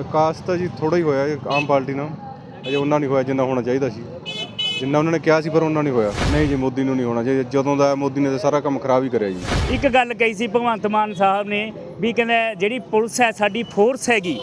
ਵਿਕਾਸ ਤਾਂ ਜੀ ਥੋੜਾ ਹੀ ਹੋਇਆ, ਆਮ ਪਾਰਟੀ ਨਾਲ। ਅਜੇ ਉਹਨਾਂ ਨਹੀਂ ਹੋਇਆ ਜਿੰਨਾ ਹੋਣਾ ਚਾਹੀਦਾ ਸੀ। ਜਿੰਨਾ ਉਹਨਾਂ ਨੇ ਕਿਹਾ ਸੀ, ਪਰ ਉਹਨਾਂ ਨਹੀਂ ਹੋਇਆ। ਨਹੀਂ ਜੀ, ਮੋਦੀ ਨੂੰ ਨਹੀਂ ਹੋਣਾ ਚਾਹੀਦਾ। ਜਦੋਂ ਦਾ ਮੋਦੀ ਨੇ ਤਾਂ ਸਾਰਾ ਕੰਮ ਖਰਾਬ ਹੀ ਕਰਿਆ ਜੀ। ਇੱਕ ਗੱਲ ਕਹੀ ਸੀ ਭਗਵੰਤ ਮਾਨ ਸਾਹਿਬ ਨੇ ਵੀ ਕਹਿੰਦਾ ਜਿਹੜੀ ਪੁਲਿਸ ਹੈ, ਸਾਡੀ ਫੋਰਸ ਹੈਗੀ,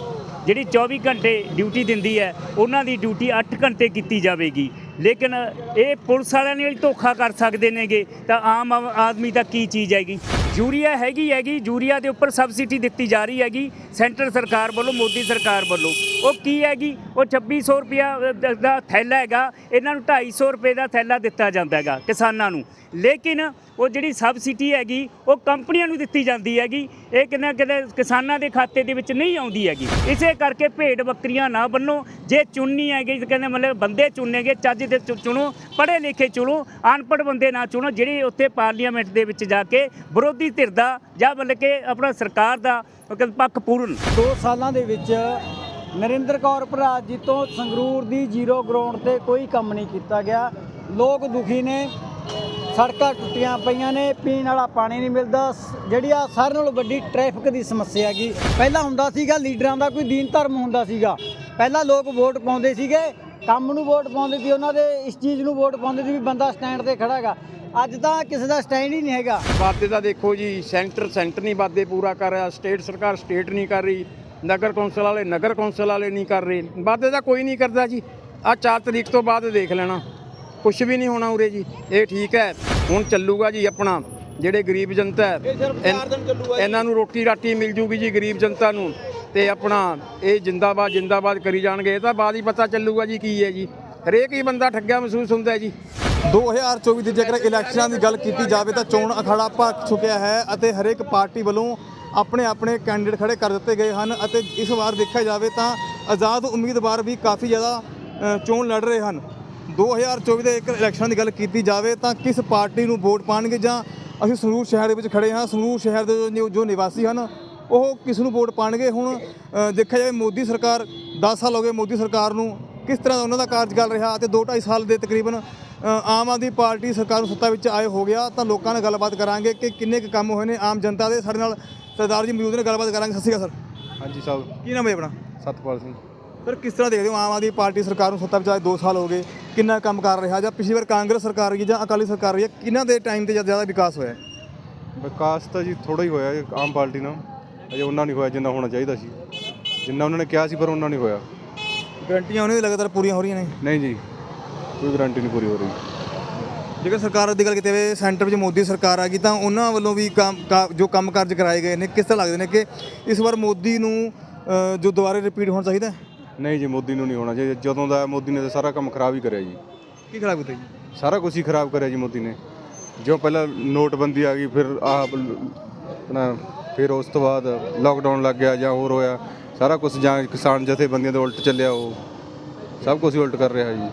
ਜਿਹੜੀ 24 ਘੰਟੇ ਡਿਊਟੀ ਦਿੰਦੀ ਹੈ, ਉਹਨਾਂ ਦੀ ਡਿਊਟੀ 8 ਘੰਟੇ ਕੀਤੀ ਜਾਵੇਗੀ। ਲੇਕਿਨ ਇਹ ਪੁਲਿਸ ਵਾਲਿਆਂ ਨੇ ਧੋਖਾ ਕਰ ਸਕਦੇ ਨੇਗੇ, ਤਾਂ ਆਮ ਆਦਮੀ ਤਾਂ ਕੀ ਚੀਜ਼ ਹੈਗੀ? ਯੂਰੀਆ ਹੈਗੀ ਹੈਗੀ, ਯੂਰੀਆ ਦੇ ਉੱਪਰ ਸਬਸਿਡੀ ਦਿੱਤੀ ਜਾ ਰਹੀ ਹੈਗੀ, ਸੈਂਟਰ ਸਰਕਾਰ ਵੱਲੋਂ, ਮੋਦੀ ਸਰਕਾਰ ਵੱਲੋਂ। ਉਹ ਕੀ ਹੈਗੀ? ਉਹ 2600 ਰੁਪਿਆ ਦਾ ਥੈਲਾ ਹੈਗਾ, ਇਹਨਾਂ ਨੂੰ 250 ਰੁਪਏ ਦਾ ਥੈਲਾ ਦਿੱਤਾ ਜਾਂਦਾ ਹੈਗਾ, ਕਿਸਾਨਾਂ ਨੂੰ। ਲੇਕਿਨ ਉਹ ਜਿਹੜੀ ਸਬਸਿਡੀ ਹੈਗੀ, ਉਹ ਕੰਪਨੀਆਂ ਨੂੰ ਦਿੱਤੀ ਜਾਂਦੀ ਹੈਗੀ, ਇਹ ਕਿੰਨਾ ਕਿਤੇ ਕਿਸਾਨਾਂ ਦੇ ਖਾਤੇ ਦੇ ਵਿੱਚ ਨਹੀਂ ਆਉਂਦੀ ਹੈਗੀ। ਇਸੇ ਕਰਕੇ ਭੇਡ ਬੱਕਰੀਆਂ ਨਾ ਬੰਨੋ। ਜੇ ਚੁਣਨੀ ਹੈਗੀ ਕਹਿੰਦੇ ਮਤਲਬ ਬੰਦੇ ਚੁਣਨੇਗੇ ਚੱਜ ਦੇ ਚੁ- ਚੁਣੋ, ਪੜ੍ਹੇ ਲਿਖੇ ਚੁਣੋ, ਅਨਪੜ੍ਹ ਬੰਦੇ ਨਾ ਚੁਣੋ, ਜਿਹੜੇ ਉੱਥੇ ਪਾਰਲੀਮੈਂਟ ਦੇ ਵਿੱਚ ਜਾ ਕੇ ਵਿਰੋਧੀ ਧਿਰ ਦਾ ਜਾਂ ਮਤਲਬ ਕਿ ਆਪਣਾ ਸਰਕਾਰ ਦਾ ਪੱਖ ਪੂਰਨ। ਦੋ ਸਾਲਾਂ ਦੇ ਵਿੱਚ ਨਰਿੰਦਰ ਕੌਰ ਭਰਾ ਜੀ ਤੋਂ ਸੰਗਰੂਰ ਦੀ ਜ਼ੀਰੋ ਗਰਾਊਂਡ ਤੇ ਕੋਈ ਕੰਮ ਨਹੀਂ ਕੀਤਾ ਗਿਆ। ਲੋਕ ਦੁਖੀ ਨੇ, ਸੜਕਾਂ ਟੁੱਟੀਆਂ ਪਈਆਂ ਨੇ, ਪੀਣ ਵਾਲਾ ਪਾਣੀ ਨਹੀਂ ਮਿਲਦਾ। ਜਿਹੜੀ ਆ ਸਾਰਿਆਂ ਨਾਲੋਂ ਵੱਡੀ ਟ੍ਰੈਫਿਕ ਦੀ ਸਮੱਸਿਆ ਹੈਗੀ। ਪਹਿਲਾਂ ਹੁੰਦਾ ਸੀਗਾ, ਲੀਡਰਾਂ ਦਾ ਕੋਈ ਦੀਨ ਧਰਮ ਹੁੰਦਾ ਸੀਗਾ। ਪਹਿਲਾਂ ਲੋਕ ਵੋਟ ਪਾਉਂਦੇ ਸੀਗੇ, ਕੰਮ ਨੂੰ ਵੋਟ ਪਾਉਂਦੇ ਸੀ ਉਹਨਾਂ ਦੇ, ਇਸ ਚੀਜ਼ ਨੂੰ ਵੋਟ ਪਾਉਂਦੇ ਸੀ ਵੀ ਬੰਦਾ ਸਟੈਂਡ ਤੇ ਖੜਾ ਹੈਗਾ। ਅੱਜ ਤਾਂ ਕਿਸੇ ਦਾ ਸਟੈਂਡ ਹੀ ਨਹੀਂ ਹੈਗਾ। ਵਾਅਦੇ ਦਾ ਦੇਖੋ ਜੀ ਸੈਂਟਰ ਸੈਂਟਰ ਨਹੀਂ ਵਾਅਦੇ ਪੂਰਾ ਕਰ ਰਿਹਾ ਸਟੇਟ ਸਰਕਾਰ ਸਟੇਟ ਨਹੀਂ ਕਰ ਰਹੀ ਨਗਰ ਕੌਂਸਲ ਵਾਲੇ ਨਗਰ ਕੌਂਸਲ ਵਾਲੇ ਨਹੀਂ ਕਰ ਰਹੇ। ਵਾਅਦੇ ਦਾ ਕੋਈ ਨਹੀਂ ਕਰਦਾ ਜੀ। ਆ 4 ਤਰੀਕ ਤੋਂ ਬਾਅਦ ਦੇਖ ਲੈਣਾ। ਕੁਝ ਵੀ ਨਹੀਂ ਹੋਣਾ ਉਰੇ ਜੀ। ਇਹ ਠੀਕ ਹੈ ਹੁਣ ਚੱਲੂਗਾ ਜੀ ਆਪਣਾ ਜਿਹੜੇ ਗਰੀਬ ਜਨਤਾ ਹੈ ਇਹਨਾਂ ਨੂੰ ਰੋਟੀ ਰਾਟੀ ਮਿਲ ਜੂਗੀ ਜੀ ਗਰੀਬ ਜਨਤਾ ਨੂੰ। ਤੇ ਆਪਣਾ ਇਹ ਜਿੰਦਾਬਾਦ ਜਿੰਦਾਬਾਦ ਕਰੀ ਜਾਣਗੇ। ਇਹ ਤਾਂ ਬਾਅਦ ਹੀ ਪਤਾ ਚੱਲੂਗਾ ਜੀ ਕੀ ਹੈ ਜੀ। ਹਰੇਕ ਹੀ ਬੰਦਾ ਠੱਗਿਆ ਮਹਿਸੂਸ ਹੁੰਦਾ ਹੈ ਜੀ। 2024 ਦੀ ਜੇਕਰ ਇਲੈਕਸ਼ਨਾਂ ਦੀ ਗੱਲ ਕੀਤੀ ਜਾਵੇ ਤਾਂ ਚੋਣ ਅਖਾੜਾ ਭਖ ਚੁੱਕਿਆ ਹੈ ਅਤੇ ਹਰੇਕ ਪਾਰਟੀ ਵੱਲੋਂ ਆਪਣੇ ਆਪਣੇ ਕੈਂਡੀਡੇਟ ਖੜੇ ਕਰ ਦਿੱਤੇ ਗਏ ਹਨ ਅਤੇ ਇਸ ਵਾਰ ਦੇਖਿਆ ਜਾਵੇ ਤਾਂ ਆਜ਼ਾਦ ਉਮੀਦਵਾਰ ਵੀ ਕਾਫੀ ਜ਼ਿਆਦਾ ਚੋਣ ਲੜ ਰਹੇ ਹਨ। 2024 ਦੇ ਇੱਕ ਇਲੈਕਸ਼ਨ ਦੀ ਗੱਲ ਕੀਤੀ ਜਾਵੇ ਤਾਂ ਕਿਸ ਪਾਰਟੀ ਨੂੰ ਵੋਟ ਪਾਣਗੇ ਜਾਂ ਅਸੀਂ ਸੰਗਰੂਰ ਸ਼ਹਿਰ ਦੇ ਵਿੱਚ ਖੜੇ ਹਾਂ, ਸੰਗਰੂਰ ਸ਼ਹਿਰ ਦੇ ਜੋ- ਨਿਵਾਸੀ ਹਨ, ਉਹ ਕਿਸ ਨੂੰ ਵੋਟ ਪਾਣਗੇ ਹੁਣ ਦੇਖਿਆ ਜਾਵੇ ਮੋਦੀ ਸਰਕਾਰ 10 ਸਾਲ ਹੋ ਗਏ ਮੋਦੀ ਸਰਕਾਰ ਨੂੰ ਕਿਸ ਤਰ੍ਹਾਂ ਦਾ ਉਹਨਾਂ ਦਾ ਕਾਰਜਕਾਲ ਰਿਹਾ ਅਤੇ 2.5 ਸਾਲ ਦੇ ਤਕਰੀਬਨ ਆਮ ਆਦਮੀ ਪਾਰਟੀ ਸਰਕਾਰ ਨੂੰ ਸੱਤਾ ਵਿੱਚ ਆਏ ਹੋ ਗਿਆ ਤਾਂ ਲੋਕਾਂ ਨਾਲ ਗੱਲਬਾਤ ਕਰਾਂਗੇ ਕਿ ਕਿੰਨੇ ਕੁ ਕੰਮ ਹੋਏ ਨੇ ਆਮ ਜਨਤਾ ਦੇ। ਸਾਡੇ ਨਾਲ ਸਰਦਾਰ ਜੀ ਮੌਜੂਦ ਨੇ ਗੱਲਬਾਤ ਕਰਾਂਗੇ। ਸਤਿ ਸ਼੍ਰੀ ਅਕਾਲ ਸਰ। ਹਾਂਜੀ ਸਾਹਿਬ ਕੀ ਨਾਮ ਹੈ ਆਪਣਾ? ਸਤਪਾਲ ਸਿੰਘ। ਸਰ ਕਿਸ ਤਰ੍ਹਾਂ ਦੇਖਦੇ ਹੋ ਆਮ ਆਦਮੀ ਪਾਰਟੀ ਸਰਕਾਰ ਨੂੰ ਸੱਤਾ ਵਿੱਚ ਆਏ 2 ਸਾਲ ਹੋ ਗਏ ਕਿੰਨਾ ਕੰਮ ਕਰ ਰਿਹਾ ਜਾਂ ਪਿਛਲੀ ਵਾਰ ਕਾਂਗਰਸ ਸਰਕਾਰ ਰਹੀ ਜਾਂ ਅਕਾਲੀ ਸਰਕਾਰ ਰਹੀ ਹੈ ਕਿਹਨਾਂ ਦੇ ਟਾਈਮ ਤੇ ਜ਼ਿਆਦਾ ਵਿਕਾਸ ਹੋਇਆ? ਵਿਕਾਸ ਤਾਂ ਜੀ ਥੋੜਾ ਹੀ ਹੋਇਆ ਆਮ ਪਾਰਟੀ ਨਾਲ। ਅਜੇ ਉਹਨਾਂ ਨਹੀਂ ਹੋਇਆ ਜਿੰਨਾ ਹੋਣਾ ਚਾਹੀਦਾ ਸੀ। ਜਿੰਨਾ ਉਹਨਾਂ ਨੇ ਕਿਹਾ ਸੀ ਪਰ ਉਹਨਾਂ ਨਹੀਂ ਹੋਇਆ। ਗਰੰਟੀਆਂ ਉਹਨਾਂ ਦੀ ਲਗਾਤਾਰ ਪੂਰੀਆਂ ਹੋ ਰਹੀਆਂ ਨੇ? ਨਹੀਂ ਜੀ ਕੋਈ ਗਾਰੰਟੀ ਨਹੀਂ ਪੂਰੀ ਹੋ ਰਹੀ। ਜੇਕਰ ਸਰਕਾਰ ਦੀ ਗੱਲ ਕੀਤੀ ਜਾਵੇ ਸੈਂਟਰ ਵਿੱਚ ਮੋਦੀ ਸਰਕਾਰ ਆ ਗਈ ਤਾਂ ਉਹਨਾਂ ਵੱਲੋਂ ਵੀ ਕੰਮ ਕਾ- ਜੋ ਕੰਮ ਕਾਰਜ ਕਰਾਏ ਗਏ ਨੇ ਕਿਸ ਤਰ੍ਹਾਂ ਲੱਗਦੇ ਨੇ ਕਿ ਇਸ ਵਾਰ ਮੋਦੀ ਨੂੰ ਅ, ਜੋ ਦੁਬਾਰਾ ਰਿਪੀਟ ਹੋਣਾ ਚਾਹੀਦਾ ਹੈ? ਨਹੀਂ ਜੀ ਮੋਦੀ ਨੂੰ ਨਹੀਂ ਹੋਣਾ ਚਾਹੀਦਾ। ਜਦੋਂ ਦਾ ਮੋਦੀ ਨੇ ਤਾਂ ਸਾਰਾ ਕੰਮ ਖਰਾਬ ਹੀ ਕਰਿਆ ਜੀ। ਕੀ ਖਰਾਬ ਕੀਤਾ ਜੀ? ਸਾਰਾ ਕੁਝ ਹੀ ਖਰਾਬ ਕਰਿਆ ਜੀ ਮੋਦੀ ਨੇ। ਜੋ ਪਹਿਲਾਂ ਨੋਟਬੰਦੀ ਆ ਗਈ ਫਿਰ ਆਪਣਾ ਫਿਰ ਉਸ ਤੋਂ ਬਾਅਦ ਲਾਕਡਾਊਨ ਲੱਗ ਗਿਆ ਜਾਂ ਹੋਰ ਹੋਇਆ। ਸਾਰਾ ਕੁਝ ਜਾਂ ਕਿਸਾਨ ਜਥੇਬੰਦੀਆਂ ਦੇ ਉਲਟ ਚੱਲਿਆ ਉਹ। ਸਭ ਕੁਝ ਉਲਟ ਕਰ ਰਿਹਾ ਜੀ।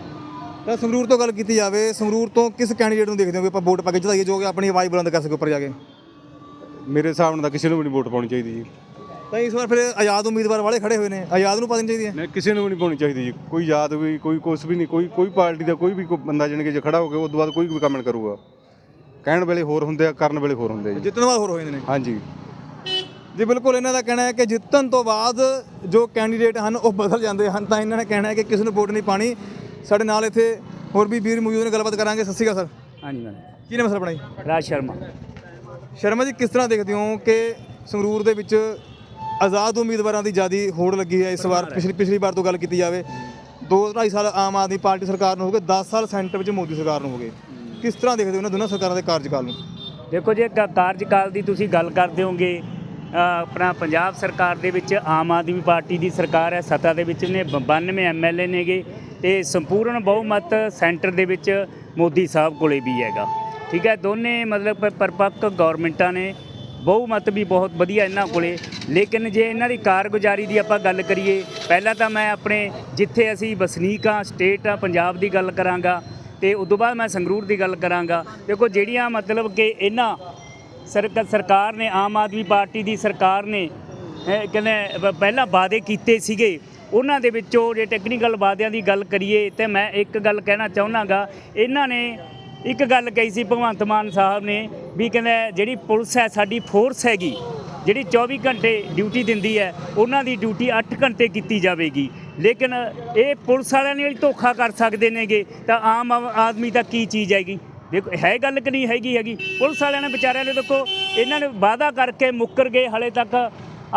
ਤਾਂ ਸੰਗਰੂਰ ਤੋਂ ਗੱਲ ਕੀਤੀ ਜਾਵੇ ਸੰਗਰੂਰ ਤੋਂ ਕਿਸ ਕੈਂਡੀਡੇਟ ਨੂੰ ਦੇਖਦੇ ਹੋ ਕਿ ਆਪਾਂ ਵੋਟ ਪਾ ਕੇ ਜਿਤਾਈਏ ਜੋ ਕਿ ਆਪਣੀ ਆਵਾਜ਼ ਬੁਲੰਦ ਕਰ ਸਕੇ ਉੱਪਰ ਜਾ ਕੇ? ਮੇਰੇ ਹਿਸਾਬ ਨਾਲ ਤਾਂ ਕਿਸੇ ਨੂੰ ਵੀ ਨਹੀਂ ਵੋਟ ਪਾਉਣੀ ਚਾਹੀਦੀ ਜੀ। ਤਾਂ ਇਸ ਵਾਰ ਫਿਰ ਆਜ਼ਾਦ ਉਮੀਦਵਾਰ ਵਾਲੇ ਖੜੇ ਹੋਏ ਨੇ ਆਜ਼ਾਦ ਨੂੰ ਪਾ ਦੇਣੀ ਚਾਹੀਦੀ ਹੈ? ਨਹੀਂ ਕਿਸੇ ਨੂੰ ਵੀ ਨਹੀਂ ਪਾਉਣੀ ਚਾਹੀਦੀ ਜੀ। ਕੋਈ ਯਾਦ ਵੀ ਕੋਈ ਕੁਛ ਵੀ ਨਹੀਂ ਕੋਈ ਕੋਈ ਪਾਰਟੀ ਦਾ ਕੋਈ ਵੀ ਕੋਈ ਬੰਦਾ ਜਾਣੀ ਕਿ ਜੇ ਖੜਾ ਹੋ ਕੇ ਉਸ ਤੋਂ ਬਾਅਦ ਕੋਈ ਵੀ ਕੰਮ ਨਹੀਂ ਕਰੂਗਾ। ਕਹਿਣ ਵੇਲੇ ਹੋਰ ਹੁੰਦੇ ਆ ਕਰਨ ਵੇਲੇ ਹੋਰ ਹੁੰਦੇ ਆ ਜੀ। ਜਿੱਤਣ ਵਾਲ ਹੋਰ ਹੋ ਜਾਂਦੇ ਨੇ। ਹਾਂਜੀ। ਜੀ ਬਿਲਕੁਲ ਇਹਨਾਂ ਦਾ ਕਹਿਣਾ ਹੈ ਕਿ ਜਿੱਤਣ ਤੋਂ ਬਾਅਦ ਜੋ ਕੈਂਡੀਡੇਟ ਹਨ ਉਹ ਬਦਲ ਜਾਂਦੇ ਹਨ। ਤਾਂ ਇਹਨਾਂ ਨੇ ਕਹਿਣਾ ਹੈ ਕਿ ਕਿਸੇ ਨੂੰ ਵੋਟ ਨਹੀਂ ਪਾਣੀ। ਸਾਡੇ ਨਾਲ ਇੱਥੇ ਹੋਰ ਵੀ ਵੀਰ ਮੌਜੂਦ ਨੇ ਗੱਲਬਾਤ ਕਰਾਂਗੇ। ਸਤਿ ਸ਼੍ਰੀ ਅਕਾਲ ਸਰ। ਹਾਂਜੀ ਮੈਮ ਕੀ ਨਾਮ ਹੈ ਸਰ ਆਪਣਾ ਜੀ? ਰਾਜ ਸ਼ਰਮਾ। ਸ਼ਰਮਾ ਜੀ ਕਿਸ ਤਰ੍ਹਾਂ ਦੇਖਦੇ ਹੋ ਕਿ ਸੰਗਰੂਰ ਦੇ ਵਿੱਚ ਆਜ਼ਾਦ ਉਮੀਦਵਾਰਾਂ ਦੀ ਜਿਆਦੀ ਹੋੜ ਲੱਗੀ ਹੈ? ਇਸ ਵਾਰ ਪਿਛਲੀ ਪਿਛਲੀ ਵਾਰ ਤੋਂ ਗੱਲ ਕੀਤੀ ਜਾਵੇ 2.5 ਸਾਲ ਆਮ ਆਦਮੀ ਪਾਰਟੀ ਸਰਕਾਰ ਨੂੰ ਹੋ ਗਏ 10 ਸਾਲ ਸੈਂਟਰ ਵਿੱਚ ਮੋਦੀ ਸਰਕਾਰ ਨੂੰ ਹੋ ਗਏ। ਕਿਸ ਤਰ੍ਹਾਂ ਦੇਖਦੇ ਹੋ ਇਹਨਾਂ ਦੋਨਾਂ ਸਰਕਾਰਾਂ ਦੇ ਕਾਰਜਕਾਲ ਨੂੰ? ਦੇਖੋ ਜੇ ਕ- ਕਾਰਜਕਾਲ ਦੀ ਤੁਸੀਂ ਗੱਲ ਕਰਦੇ ਹੋਗੇ ਆਪਣਾ ਪੰਜਾਬ ਸਰਕਾਰ ਦੇ ਵਿੱਚ ਆਮ ਆਦਮੀ ਪਾਰਟੀ ਦੀ ਸਰਕਾਰ ਹੈ, ਸੱਤਾ ਦੇ ਵਿੱਚ ਨੇ 92 ਐਮਐਲਏ ਨੇਗੇ ਤੇ ਸੰਪੂਰਨ ਬਹੁਮਤ ਸੈਂਟਰ ਦੇ ਵਿੱਚ ਮੋਦੀ ਸਾਹਿਬ ਕੋਲੇ ਵੀ ਹੈਗਾ। ਠੀਕ ਹੈ, ਦੋਨੇ ਮਤਲਬ ਪ- ਪਰਪੱਕ ਗਵਰਨਮੈਂਟਾਂ ਨੇ, ਬਹੁਮਤ ਵੀ ਬਹੁਤ ਵਧੀਆ ਇਹਨਾਂ ਕੋਲੇ। ਲੇਕਿਨ ਜੇ ਇਹਨਾਂ ਦੀ ਕਾਰਗੁਜ਼ਾਰੀ ਦੀ ਆਪਾਂ ਗੱਲ ਕਰੀਏ, ਪਹਿਲਾਂ ਤਾਂ ਮੈਂ ਆਪਣੇ, ਜਿੱਥੇ ਅਸੀਂ ਵਸਨੀਕ ਹਾਂ, ਸਟੇਟ ਆ ਪੰਜਾਬ ਦੀ ਗੱਲ ਕਰਾਂਗਾ ਤੇ ਤੋਂ ਬਾਅਦ ਮੈਂ ਸੰਗਰੂਰ ਦੀ ਗੱਲ ਕਰਾਂਗਾ। ਦੇਖੋ, ਜਿਹੜੀਆਂ ਮਤਲਬ ਕਿ ਇਹਨਾਂ ਸਰਕਾਰ ਨੇ, ਆਮ ਆਦਮੀ ਪਾਰਟੀ ਦੀ ਸਰਕਾਰ ਨੇ ਕਹਿੰਦੇ ਪਹਿਲਾਂ ਵਾਅਦੇ ਕੀਤੇ ਸੀਗੇ। ਉਹਨਾਂ ਦੇ ਵਿੱਚੋਂ ਜੇ ਟੈਕਨੀਕਲ ਵਾਅਦਿਆਂ ਦੀ ਗੱਲ ਕਰੀਏ, ਤੇ ਮੈਂ ਇੱਕ ਗੱਲ ਕਹਿਣਾ ਚਾਹੁੰਦਾਗਾ ਇਹਨਾਂ ਨੇ ਇੱਕ ਗੱਲ ਕਹੀ ਸੀ ਭਗਵੰਤ ਮਾਨ ਸਾਹਿਬ ਨੇ ਵੀ ਕਹਿੰਦੇ, ਜਿਹੜੀ ਪੁਲਿਸ ਹੈ, ਸਾਡੀ ਫੋਰਸ ਹੈਗੀ, ਜਿਹੜੀ 24 ਘੰਟੇ ਡਿਊਟੀ ਦਿੰਦੀ ਹੈ, ਉਹਨਾਂ ਦੀ ਡਿਊਟੀ 8 ਘੰਟੇ ਕੀਤੀ ਜਾਵੇਗੀ। ਲੇਕਿਨ ਇਹ ਪੁਲਿਸ ਵਾਲਿਆਂ ਨੇ ਧੋਖਾ ਕਰ ਸਕਦੇ ਨੇਗੇ, ਤਾਂ ਆਮ ਆਦਮੀ ਤਾਂ ਕੀ ਚੀਜ਼ ਹੈਗੀ? ਦੇਖੋ, ਹੈ ਗੱਲ ਕਿ ਨਹੀਂ ਹੈਗੀ ਹੈਗੀ? ਪੁਲਿਸ ਵਾਲਿਆਂ ਨੇ ਵਿਚਾਰਿਆਂ ਨੇ ਦੇਖੋ, ਇਹਨਾਂ ਨੇ ਵਾਅਦਾ ਕਰਕੇ ਮੁੱਕਰ ਗਏ, ਹਲੇ ਤੱਕ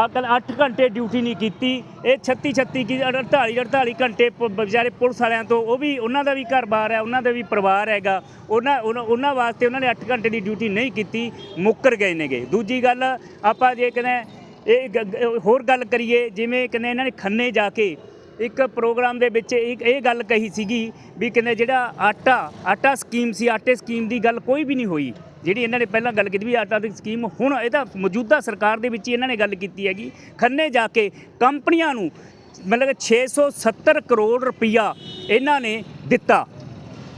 ਅਕਲ 8 ਘੰਟੇ ਡਿਊਟੀ ਨਹੀਂ ਕੀਤੀ। ਇਹ 36 36 ਕੀ 48 48 ਘੰਟੇ ਪ- ਵਿਚਾਰੇ ਪੁਲਿਸ ਵਾਲਿਆਂ ਤੋਂ, ਉਹ ਵੀ ਉਹਨਾਂ ਦਾ ਵੀ ਘਰ-ਬਾਰ ਹੈ, ਉਹਨਾਂ ਦਾ ਵੀ ਪਰਿਵਾਰ ਹੈਗਾ। ਉਹਨਾਂ, ਉਹਨਾਂ- ਉਹਨਾਂ ਵਾਸਤੇ ਉਹਨਾਂ ਨੇ 8 ਘੰਟੇ ਦੀ ਡਿਊਟੀ ਨਹੀਂ ਕੀਤੀ, ਮੁੱਕਰ ਗਏ ਨੇਗੇ ਦੂਜੀ ਗੱਲ, ਆਪਾਂ ਜੇ ਕਹਿੰਦੇ ਇਹ ਗ- ਹੋਰ ਗੱਲ ਕਰੀਏ, ਜਿਵੇਂ ਕਹਿੰਦੇ ਇਹਨਾਂ ਨੇ ਖੰਨੇ ਜਾ ਕੇ ਇੱਕ ਪ੍ਰੋਗਰਾਮ ਦੇ ਵਿੱਚ ਇੱਕ ਇਹ ਗੱਲ ਕਹੀ ਸੀਗੀ ਵੀ ਕਹਿੰਦੇ ਜਿਹੜਾ ਆਟਾ ਆਟਾ ਸਕੀਮ ਸੀ, ਆਟੇ ਸਕੀਮ ਦੀ ਗੱਲ ਕੋਈ ਵੀ ਨਹੀਂ ਹੋਈ। ਜਿਹੜੀ ਇਹਨਾਂ ਨੇ ਪਹਿਲਾਂ ਗੱਲ ਕੀਤੀ ਵੀ ਆਟਾ ਦੀ ਸਕੀਮ ਹੁਣ ਇਹ ਤਾਂ ਮੌਜੂਦਾ ਸਰਕਾਰ ਦੇ ਵਿੱਚ ਹੀ ਇਹਨਾਂ ਨੇ ਗੱਲ ਕੀਤੀ ਹੈਗੀ। ਖੰਨੇ ਜਾ ਕੇ ਕੰਪਨੀਆਂ ਨੂੰ ਮਤਲਬ ਕਿ 670 ਕਰੋੜ ਰੁਪਈਆ ਇਹਨਾਂ ਨੇ ਦਿੱਤਾ।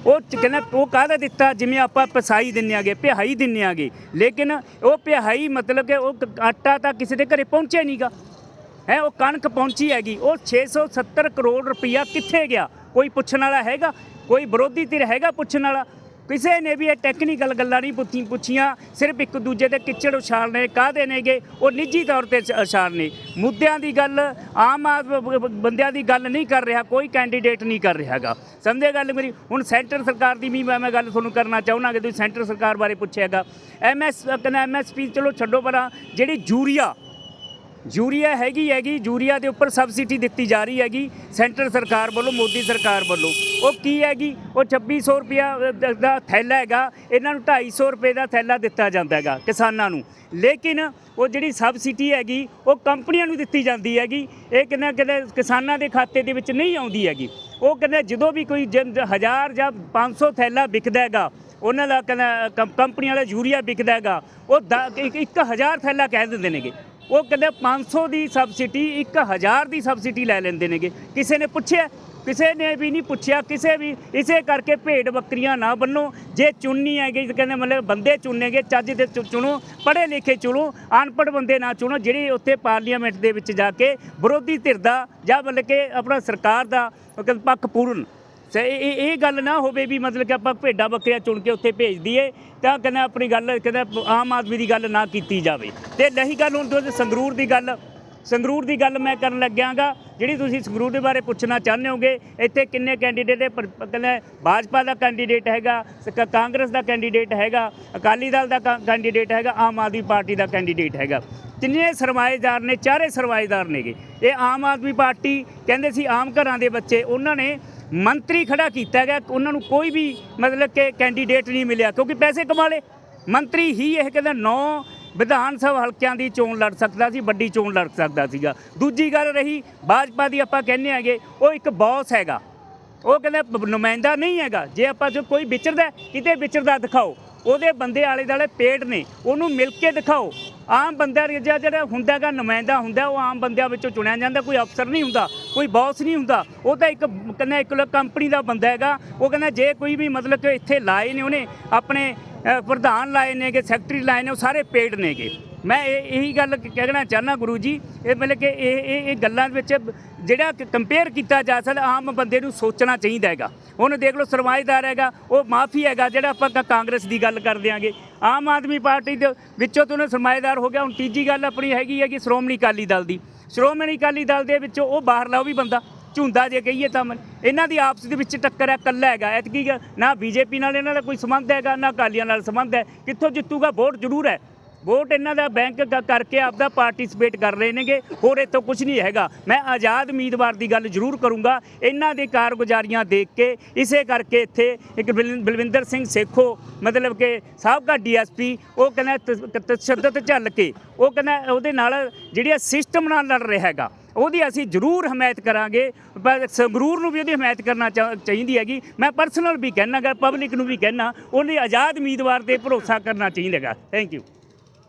ਉਹ ਕਹਿੰਦਾ ਉਹ ਕਾਹਦਾ ਦਿੱਤਾ? ਜਿਵੇਂ ਆਪਾਂ ਪਸਾਈ ਦਿੰਨੇ ਆਗੇ ਪਿਹਾਈ ਦਿੰਨੇ ਆਗੇ। ਲੇਕਿਨ ਉਹ ਪਿਹਾਈ ਮਤਲਬ ਕਿ ਉਹ ਆਟਾ ਤਾਂ ਕਿਸੇ ਦੇ ਘਰੇ ਪਹੁੰਚਿਆ ਨਹੀਂਗਾ ਹੈ, ਉਹ ਕਣਕ ਪਹੁੰਚੀ ਹੈਗੀ, ਉਹ 670 ਕਰੋੜ ਰੁਪਈਆ ਕਿੱਥੇ ਗਿਆ? ਕੋਈ ਪੁੱਛਣ ਵਾਲਾ ਹੈਗਾ? ਕੋਈ ਵਿਰੋਧੀ ਧਿਰ ਹੈਗਾ ਪੁੱਛਣ ਵਾਲਾ? ਕਿਸੇ ਨੇ ਵੀ ਇਹ ਟੈਕਨੀਕਲ ਗੱਲਾਂ ਨਹੀਂ ਪੁੱਛੀ ਪੁੱਛੀਆਂ, ਸਿਰਫ ਇੱਕ ਦੂਜੇ ਦੇ ਕਿੱਚੜ ਉਛਾਲਨੇ ਕਾਹਦੇ ਨੇਗੇ? ਉਹ ਨਿੱਜੀ ਤੌਰ ਤੇ ਉਛਾਲਨੇ ਮੁੱਦਿਆਂ ਦੀ ਗੱਲ, ਆਮ ਆਦਮੀ ਬੰਦਿਆਂ ਦੀ ਗੱਲ ਨਹੀਂ ਕਰ ਰਿਹਾ, ਕੋਈ ਕੈਂਡੀਡੇਟ ਨਹੀਂ ਕਰ ਰਿਹਾ ਹੈਗਾ। ਸਮਝੇ ਗੱਲ ਮੇਰੀ? ਹੁਣ ਸੈਂਟਰ ਸਰਕਾਰ ਦੀ ਵੀ ਮੈਂ ਗੱਲ ਤੁਹਾਨੂੰ ਕਰਨਾ ਚਾਹੁੰਦਾ ਕਿ ਤੁਸੀਂ ਸੈਂਟਰ ਸਰਕਾਰ ਬਾਰੇ ਪੁੱਛਿਆਗਾ ਐਮਐਸ ਕਹਿੰਦਾ ਐਮਐਸਪੀ ਚਲੋ ਛੱਡੋ ਪਰਾਂ ਜਿਹੜੀ ਯੂਰੀਆ ਯੂਰੀਆ ਹੈਗੀ ਹੈਗੀ ਯੂਰੀਆ ਦੇ ਉੱਪਰ ਸਬਸਿਡੀ ਦਿੱਤੀ ਜਾ ਰਹੀ ਹੈਗੀ ਸੈਂਟਰ ਸਰਕਾਰ ਵੱਲੋਂ ਮੋਦੀ ਸਰਕਾਰ ਵੱਲੋਂ। ਉਹ ਕੀ ਹੈਗੀ? ਉਹ 2600 ਰੁਪਿਆ ਅ, ਦਾ ਥੈਲਾ ਹੈਗਾ ਇਹਨਾਂ ਨੂੰ 250 ਰੁਪਏ ਦਾ ਥੈਲਾ ਦਿੱਤਾ ਜਾਂਦਾ ਹੈਗਾ ਕਿਸਾਨਾਂ ਨੂੰ। ਲੇਕਿਨ ਉਹ ਜਿਹੜੀ ਸਬਸਿਡੀ ਹੈਗੀ ਉਹ ਕੰਪਨੀਆਂ ਨੂੰ ਦਿੱਤੀ ਜਾਂਦੀ ਹੈਗੀ ਇਹ ਕਿੰਨਾ ਕਿੰਨਾ ਕਿਸਾਨਾਂ ਦੇ ਖਾਤੇ ਦੇ ਵਿੱਚ ਨਹੀਂ ਆਉਂਦੀ ਹੈਗੀ। ਉਹ ਕਹਿੰਦੇ ਜਦੋਂ ਵੀ ਕੋਈ ਜਨ- ਹਜ਼ਾਰ ਜਾਂ 500 ਥੈਲਾ ਵਿਕਦਾ ਹੈਗਾ ਉਹਨਾਂ ਦਾ ਕਹਿੰਦਾ ਕੰਪ- ਕੰਪਨੀਆਂ ਦਾ ਯੂਰੀਆ ਵਿਕਦਾ ਹੈਗਾ ਉਹ ਦ- ਇੱਕ- ਇੱਕ ਹਜ਼ਾਰ ਥੈਲਾ ਕਹਿ ਦਿੰਦੇ ਨੇਗੇ। ਉਹ ਕਹਿੰਦੇ 500 ਦੀ ਸਬਸਿਡੀ 1000 ਦੀ ਸਬਸਿਡੀ ਲੈ ਲੈਂਦੇ ਨੇਗੇ। ਕਿਸੇ ਨੇ ਪੁੱਛਿਆ, ਕਿਸੇ ਨੇ ਵੀ ਨਹੀਂ ਪੁੱਛਿਆ, ਕਿਸੇ ਵੀ, ਇਸੇ ਕਰਕੇ ਭੇਡ ਬੱਕਰੀਆਂ ਨਾ ਬੰਨੋ। ਜੇ ਚੁਣਨੀ ਹੈਗੀ ਕਹਿੰਦੇ ਮਤਲਬ ਬੰਦੇ ਚੁਣਨੇਗੇ, ਚੱਜ ਦੇ ਚੁਣੋ, ਪੜ੍ਹੇ ਲਿਖੇ ਚੁਣੋ, ਅਨਪੜ੍ਹ ਬੰਦੇ ਨਾ ਚੁਣੋ, ਜਿਹੜੇ ਉੱਥੇ ਪਾਰਲੀਮੈਂਟ ਦੇ ਵਿੱਚ ਜਾ ਕੇ ਵਿਰੋਧੀ ਧਿਰ ਦਾ ਜਾਂ ਮਤਲਬ ਕਿ ਆਪਣਾ ਸਰਕਾਰ ਦਾ ਪੱਖ ਪੂਰਨ। ਸੇ ਇਹ ਇਹ- ਗੱਲ ਨਾ ਹੋਵੇ ਵੀ ਮਤਲਬ ਕਿ ਆਪਾਂ ਭੇਡਾਂ ਬੱਕਰੀਆਂ ਚੁਣ ਕੇ ਉੱਥੇ ਭੇਜ ਦਈਏ, ਤਾਂ ਕਹਿੰਦਾ ਆਪਣੀ ਗੱਲ ਕਹਿੰਦਾ ਆਮ ਆਦਮੀ ਦੀ ਗੱਲ ਨਾ ਕੀਤੀ ਜਾਵੇ। ਤੇ ਨਹੀਂ ਗੱਲ ਹੁਣ ਤੁਸੀਂ ਸੰਗਰੂਰ ਦੀ ਗੱਲ ਸੰਗਰੂਰ ਦੀ ਗੱਲ ਮੈਂ ਕਰਨ ਲੱਗਿਆਗਾ। ਜਿਹੜੀ ਤੁਸੀਂ ਸੰਗਰੂਰ ਦੇ ਬਾਰੇ ਪੁੱਛਣਾ ਚਾਹੁੰਦੇ ਹੋਗੇ, ਇੱਥੇ ਕਿੰਨੇ ਕੈਂਡੀਡੇਟ ਹੈ ਪਰ- ਕਹਿੰਦਾ ਭਾਜਪਾ ਦਾ ਕੈਂਡੀਡੇਟ ਹੈਗਾ ਕਾਂਗਰਸ ਦਾ ਕੈਂਡੀਡੇਟ ਹੈਗਾ, ਅਕਾਲੀ ਦਲ ਦਾ ਕਾ- ਕੈਂਡੀਡੇਟ ਹੈਗਾ, ਆਮ ਆਦਮੀ ਪਾਰਟੀ ਦਾ ਕੈਂਡੀਡੇਟ ਹੈਗਾ। ਤਿੰਨੇ ਸਰਮਾਏਦਾਰ ਨੇ? ਚਾਰੇ ਸਰਮਾਏਦਾਰ ਨੇਗੇ। ਇਹ ਆਮ ਆਦਮੀ ਪਾਰਟੀ, ਕਹਿੰਦੇ ਸੀ ਆਮ ਘਰਾਂ ਦੇ ਬੱਚੇ, ਉਹਨਾਂ ਨੇ ਮੰਤਰੀ ਖੜਾ ਕੀਤਾ ਗਿਆ ਉਹਨਾਂ ਨੂੰ ਕੋਈ ਵੀ ਮਤਲਬ ਕਿ ਕੈਂਡੀਡੇਟ ਨਹੀਂ ਮਿਲਿਆ, ਕਿਉਂਕਿ ਪੈਸੇ ਕਮਾ ਲਏ। ਮੰਤਰੀ ਹੀ ਇਹ ਕਹਿੰਦਾ ਨੌ ਵਿਧਾਨ ਸਭਾ ਹਲਕਿਆਂ ਦੀ ਚੋਣ ਲੜ ਸਕਦਾ ਸੀ, ਵੱਡੀ ਚੋਣ ਲੜ ਸਕਦਾ ਸੀਗਾ। ਦੂਜੀ ਗੱਲ ਰਹੀ ਭਾਜਪਾ ਦੀ ਆਪਾਂ ਕਹਿੰਦੇ ਹੈਗੇ, ਉਹ ਇੱਕ ਬੌਸ ਹੈਗਾ। ਉਹ ਕਹਿੰਦਾ ਨੁਮਾਇੰਦਾ ਨਹੀਂ ਹੈਗਾ। ਜੇ ਆਪਾਂ ਜੋ ਕੋਈ ਵਿਚਰਦਾ ਕਿਤੇ ਵਿਚਰਦਾ ਦਿਖਾਓ। ਉਹਦੇ ਬੰਦੇ ਆਲੇ ਦੁਆਲੇ ਪੇੜ ਨੇ, ਉਹਨੂੰ ਮਿਲ ਕੇ ਦਿਖਾਓ। ਆਮ ਬੰਦਾ ਜਿਹੜਾ ਜਿਹੜਾ ਹੁੰਦਾਗਾ ਨੁਮਾਇੰਦਾ ਹੁੰਦਾ, ਉਹ ਆਮ ਬੰਦਿਆਂ ਵਿੱਚੋਂ ਚੁਣਿਆ ਜਾਂਦਾ। ਕੋਈ ਅਫਸਰ ਨਹੀਂ ਹੁੰਦਾ, ਕੋਈ ਬੌਸ ਨਹੀਂ ਹੁੰਦਾ। ਉਹ ਤਾਂ ਇੱਕ, ਕਹਿੰਦਾ ਇੱਕ ਕੰਪਨੀ ਦਾ ਬੰਦਾ ਹੈਗਾ। ਉਹ ਕਹਿੰਦਾ, ਜੇ ਕੋਈ ਵੀ ਮਤਲਬ ਕਿ ਇੱਥੇ ਲਾਏ ਨੇ ਉਹਨੇ ਆਪਣੇ ਪ੍ਰਧਾਨ ਲਾਏ ਨੇਗੇ ਸੈਕਟਰੀ ਲਾਏ ਨੇ, ਉਹ ਸਾਰੇ ਪੇਡ ਨੇਗੇ। ਮੈਂ ਇਹ ਇਹੀ ਗੱਲ ਕਹਿਣਾ ਚਾਹਨਾ ਗੁਰੂ ਜੀ, ਇਹ ਮਤਲਬ ਕਿ ਇਹ ਇਹ ਗੱਲਾਂ ਵਿੱਚ ਜਿਹੜਾ ਕੰਪੇਅਰ ਕੀਤਾ ਜਾ ਸਕਦਾ, ਆਮ ਬੰਦੇ ਨੂੰ ਸੋਚਣਾ ਚਾਹੀਦਾ ਹੈਗਾ। ਹੁਣ ਦੇਖ ਲਓ, ਸਰਮਾਏਦਾਰ ਹੈਗਾ, ਉਹ ਮਾਫੀ ਹੈਗਾ, ਜਿਹੜਾ ਆਪਾਂ ਕਾਂਗਰਸ ਦੀ ਗੱਲ ਕਰਦੇ ਦਿਆਂਗੇ। ਆਮ ਆਦਮੀ ਪਾਰਟੀ ਦੇ ਵਿੱਚੋਂ ਤੋਂ ਉਹਨੇ ਸਰਮਾਏਦਾਰ ਹੋ ਗਿਆ, ਹੁਣ ਤੀਜੀ ਗੱਲ ਆਪਣੀ ਹੈਗੀ ਹੈ ਕਿ ਸ਼੍ਰੋਮਣੀ ਅਕਾਲੀ ਦਲ ਦੀ। ਸ਼੍ਰੋਮਣੀ ਅਕਾਲੀ ਦਲ ਦੇ ਵਿੱਚੋਂ ਉਹ ਬਾਹਰ ਲਾਓ ਵੀ ਬੰਦਾ। ਝੁੰਦਾ ਜੇ ਕਹੀਏ ਤਾਂ ਮੈਂ- ਇਹਨਾਂ ਦੀ ਆਪਸ ਦੇ ਵਿੱਚ ਟੱਕਰ ਹੈ ਕੱਲਾ ਹੈਗਾ। ਐਤਕੀ ਗ- ਨਾ ਬੀਜੇਪੀ ਨਾਲ ਇਹਨਾਂ ਦਾ ਕੋਈ ਸੰਬੰਧ ਹੈਗਾ, ਨਾ ਅਕਾਲੀਆਂ ਨਾਲ ਸੰਬੰਧ ਹੈ। ਕਿੱਥੋਂ ਜਿੱਤੂਗਾ, ਵੋਟ ਜ਼ਰੂਰ ਹੈ। ਵੋਟ ਇਹਨਾਂ ਦਾ ਬੈਂਕ ਕਰਕੇ ਆਪਦਾ ਪਾਰਟਿਸਿਪੇਟ ਕਰ ਰਹੇ ਨੇਗੇ, ਹੋਰ ਇੱਥੋਂ ਕੁਝ ਨਹੀਂ ਹੈਗਾ। ਮੈਂ ਆਜ਼ਾਦ ਉਮੀਦਵਾਰ ਦੀ ਗੱਲ ਜ਼ਰੂਰ ਕਰੂੰਗਾ। ਇਹਨਾਂ ਦੀ ਕਾਰਗੁਜ਼ਾਰੀਆਂ ਦੇਖ ਕੇ, ਇਸੇ ਕਰਕੇ ਇੱਥੇ ਇੱਕ ਬਲਵਿੰ- ਬਲਵਿੰਦਰ ਸਿੰਘ ਸੇਖੋ, ਮਤਲਬ ਕਿ ਸਾਬਕਾ ਡੀਐਸਪੀ, ਉਹ ਕਹਿੰਦਾ ਤ- ਤਸ਼ੱਦਦ ਝੱਲ ਕੇ, ਉਹ ਕਹਿੰਦਾ ਉਹਦੇ ਨਾਲ ਜਿਹੜੀ ਸਿਸਟਮ ਨਾਲ ਲੜ ਰਿਹਾ ਹੈਗਾ। ਉਹਦੀ ਅਸੀਂ ਜ਼ਰੂਰ ਹਮਾਇਤ ਕਰਾਂਗੇ। ਪਰ ਸੰਗਰੂਰ ਨੂੰ ਵੀ ਉਹਦੀ ਹਮਾਇਤ ਕਰਨਾ ਚਾ- ਚਾਹੀਦੀ ਹੈਗੀ। ਮੈਂ ਪਰਸਨਲ ਵੀ ਕਹਿਣਾ ਗਾ ਪਬਲਿਕ ਨੂੰ ਵੀ ਕਹਿਣਾ ਉਹਨੇ ਆਜ਼ਾਦ ਉਮੀਦਵਾਰ ਤੇ ਭਰੋਸਾ ਕਰਨਾ ਚਾਹੀਦਾ ਹੈਗਾ ਥੈਂਕ ਯੂ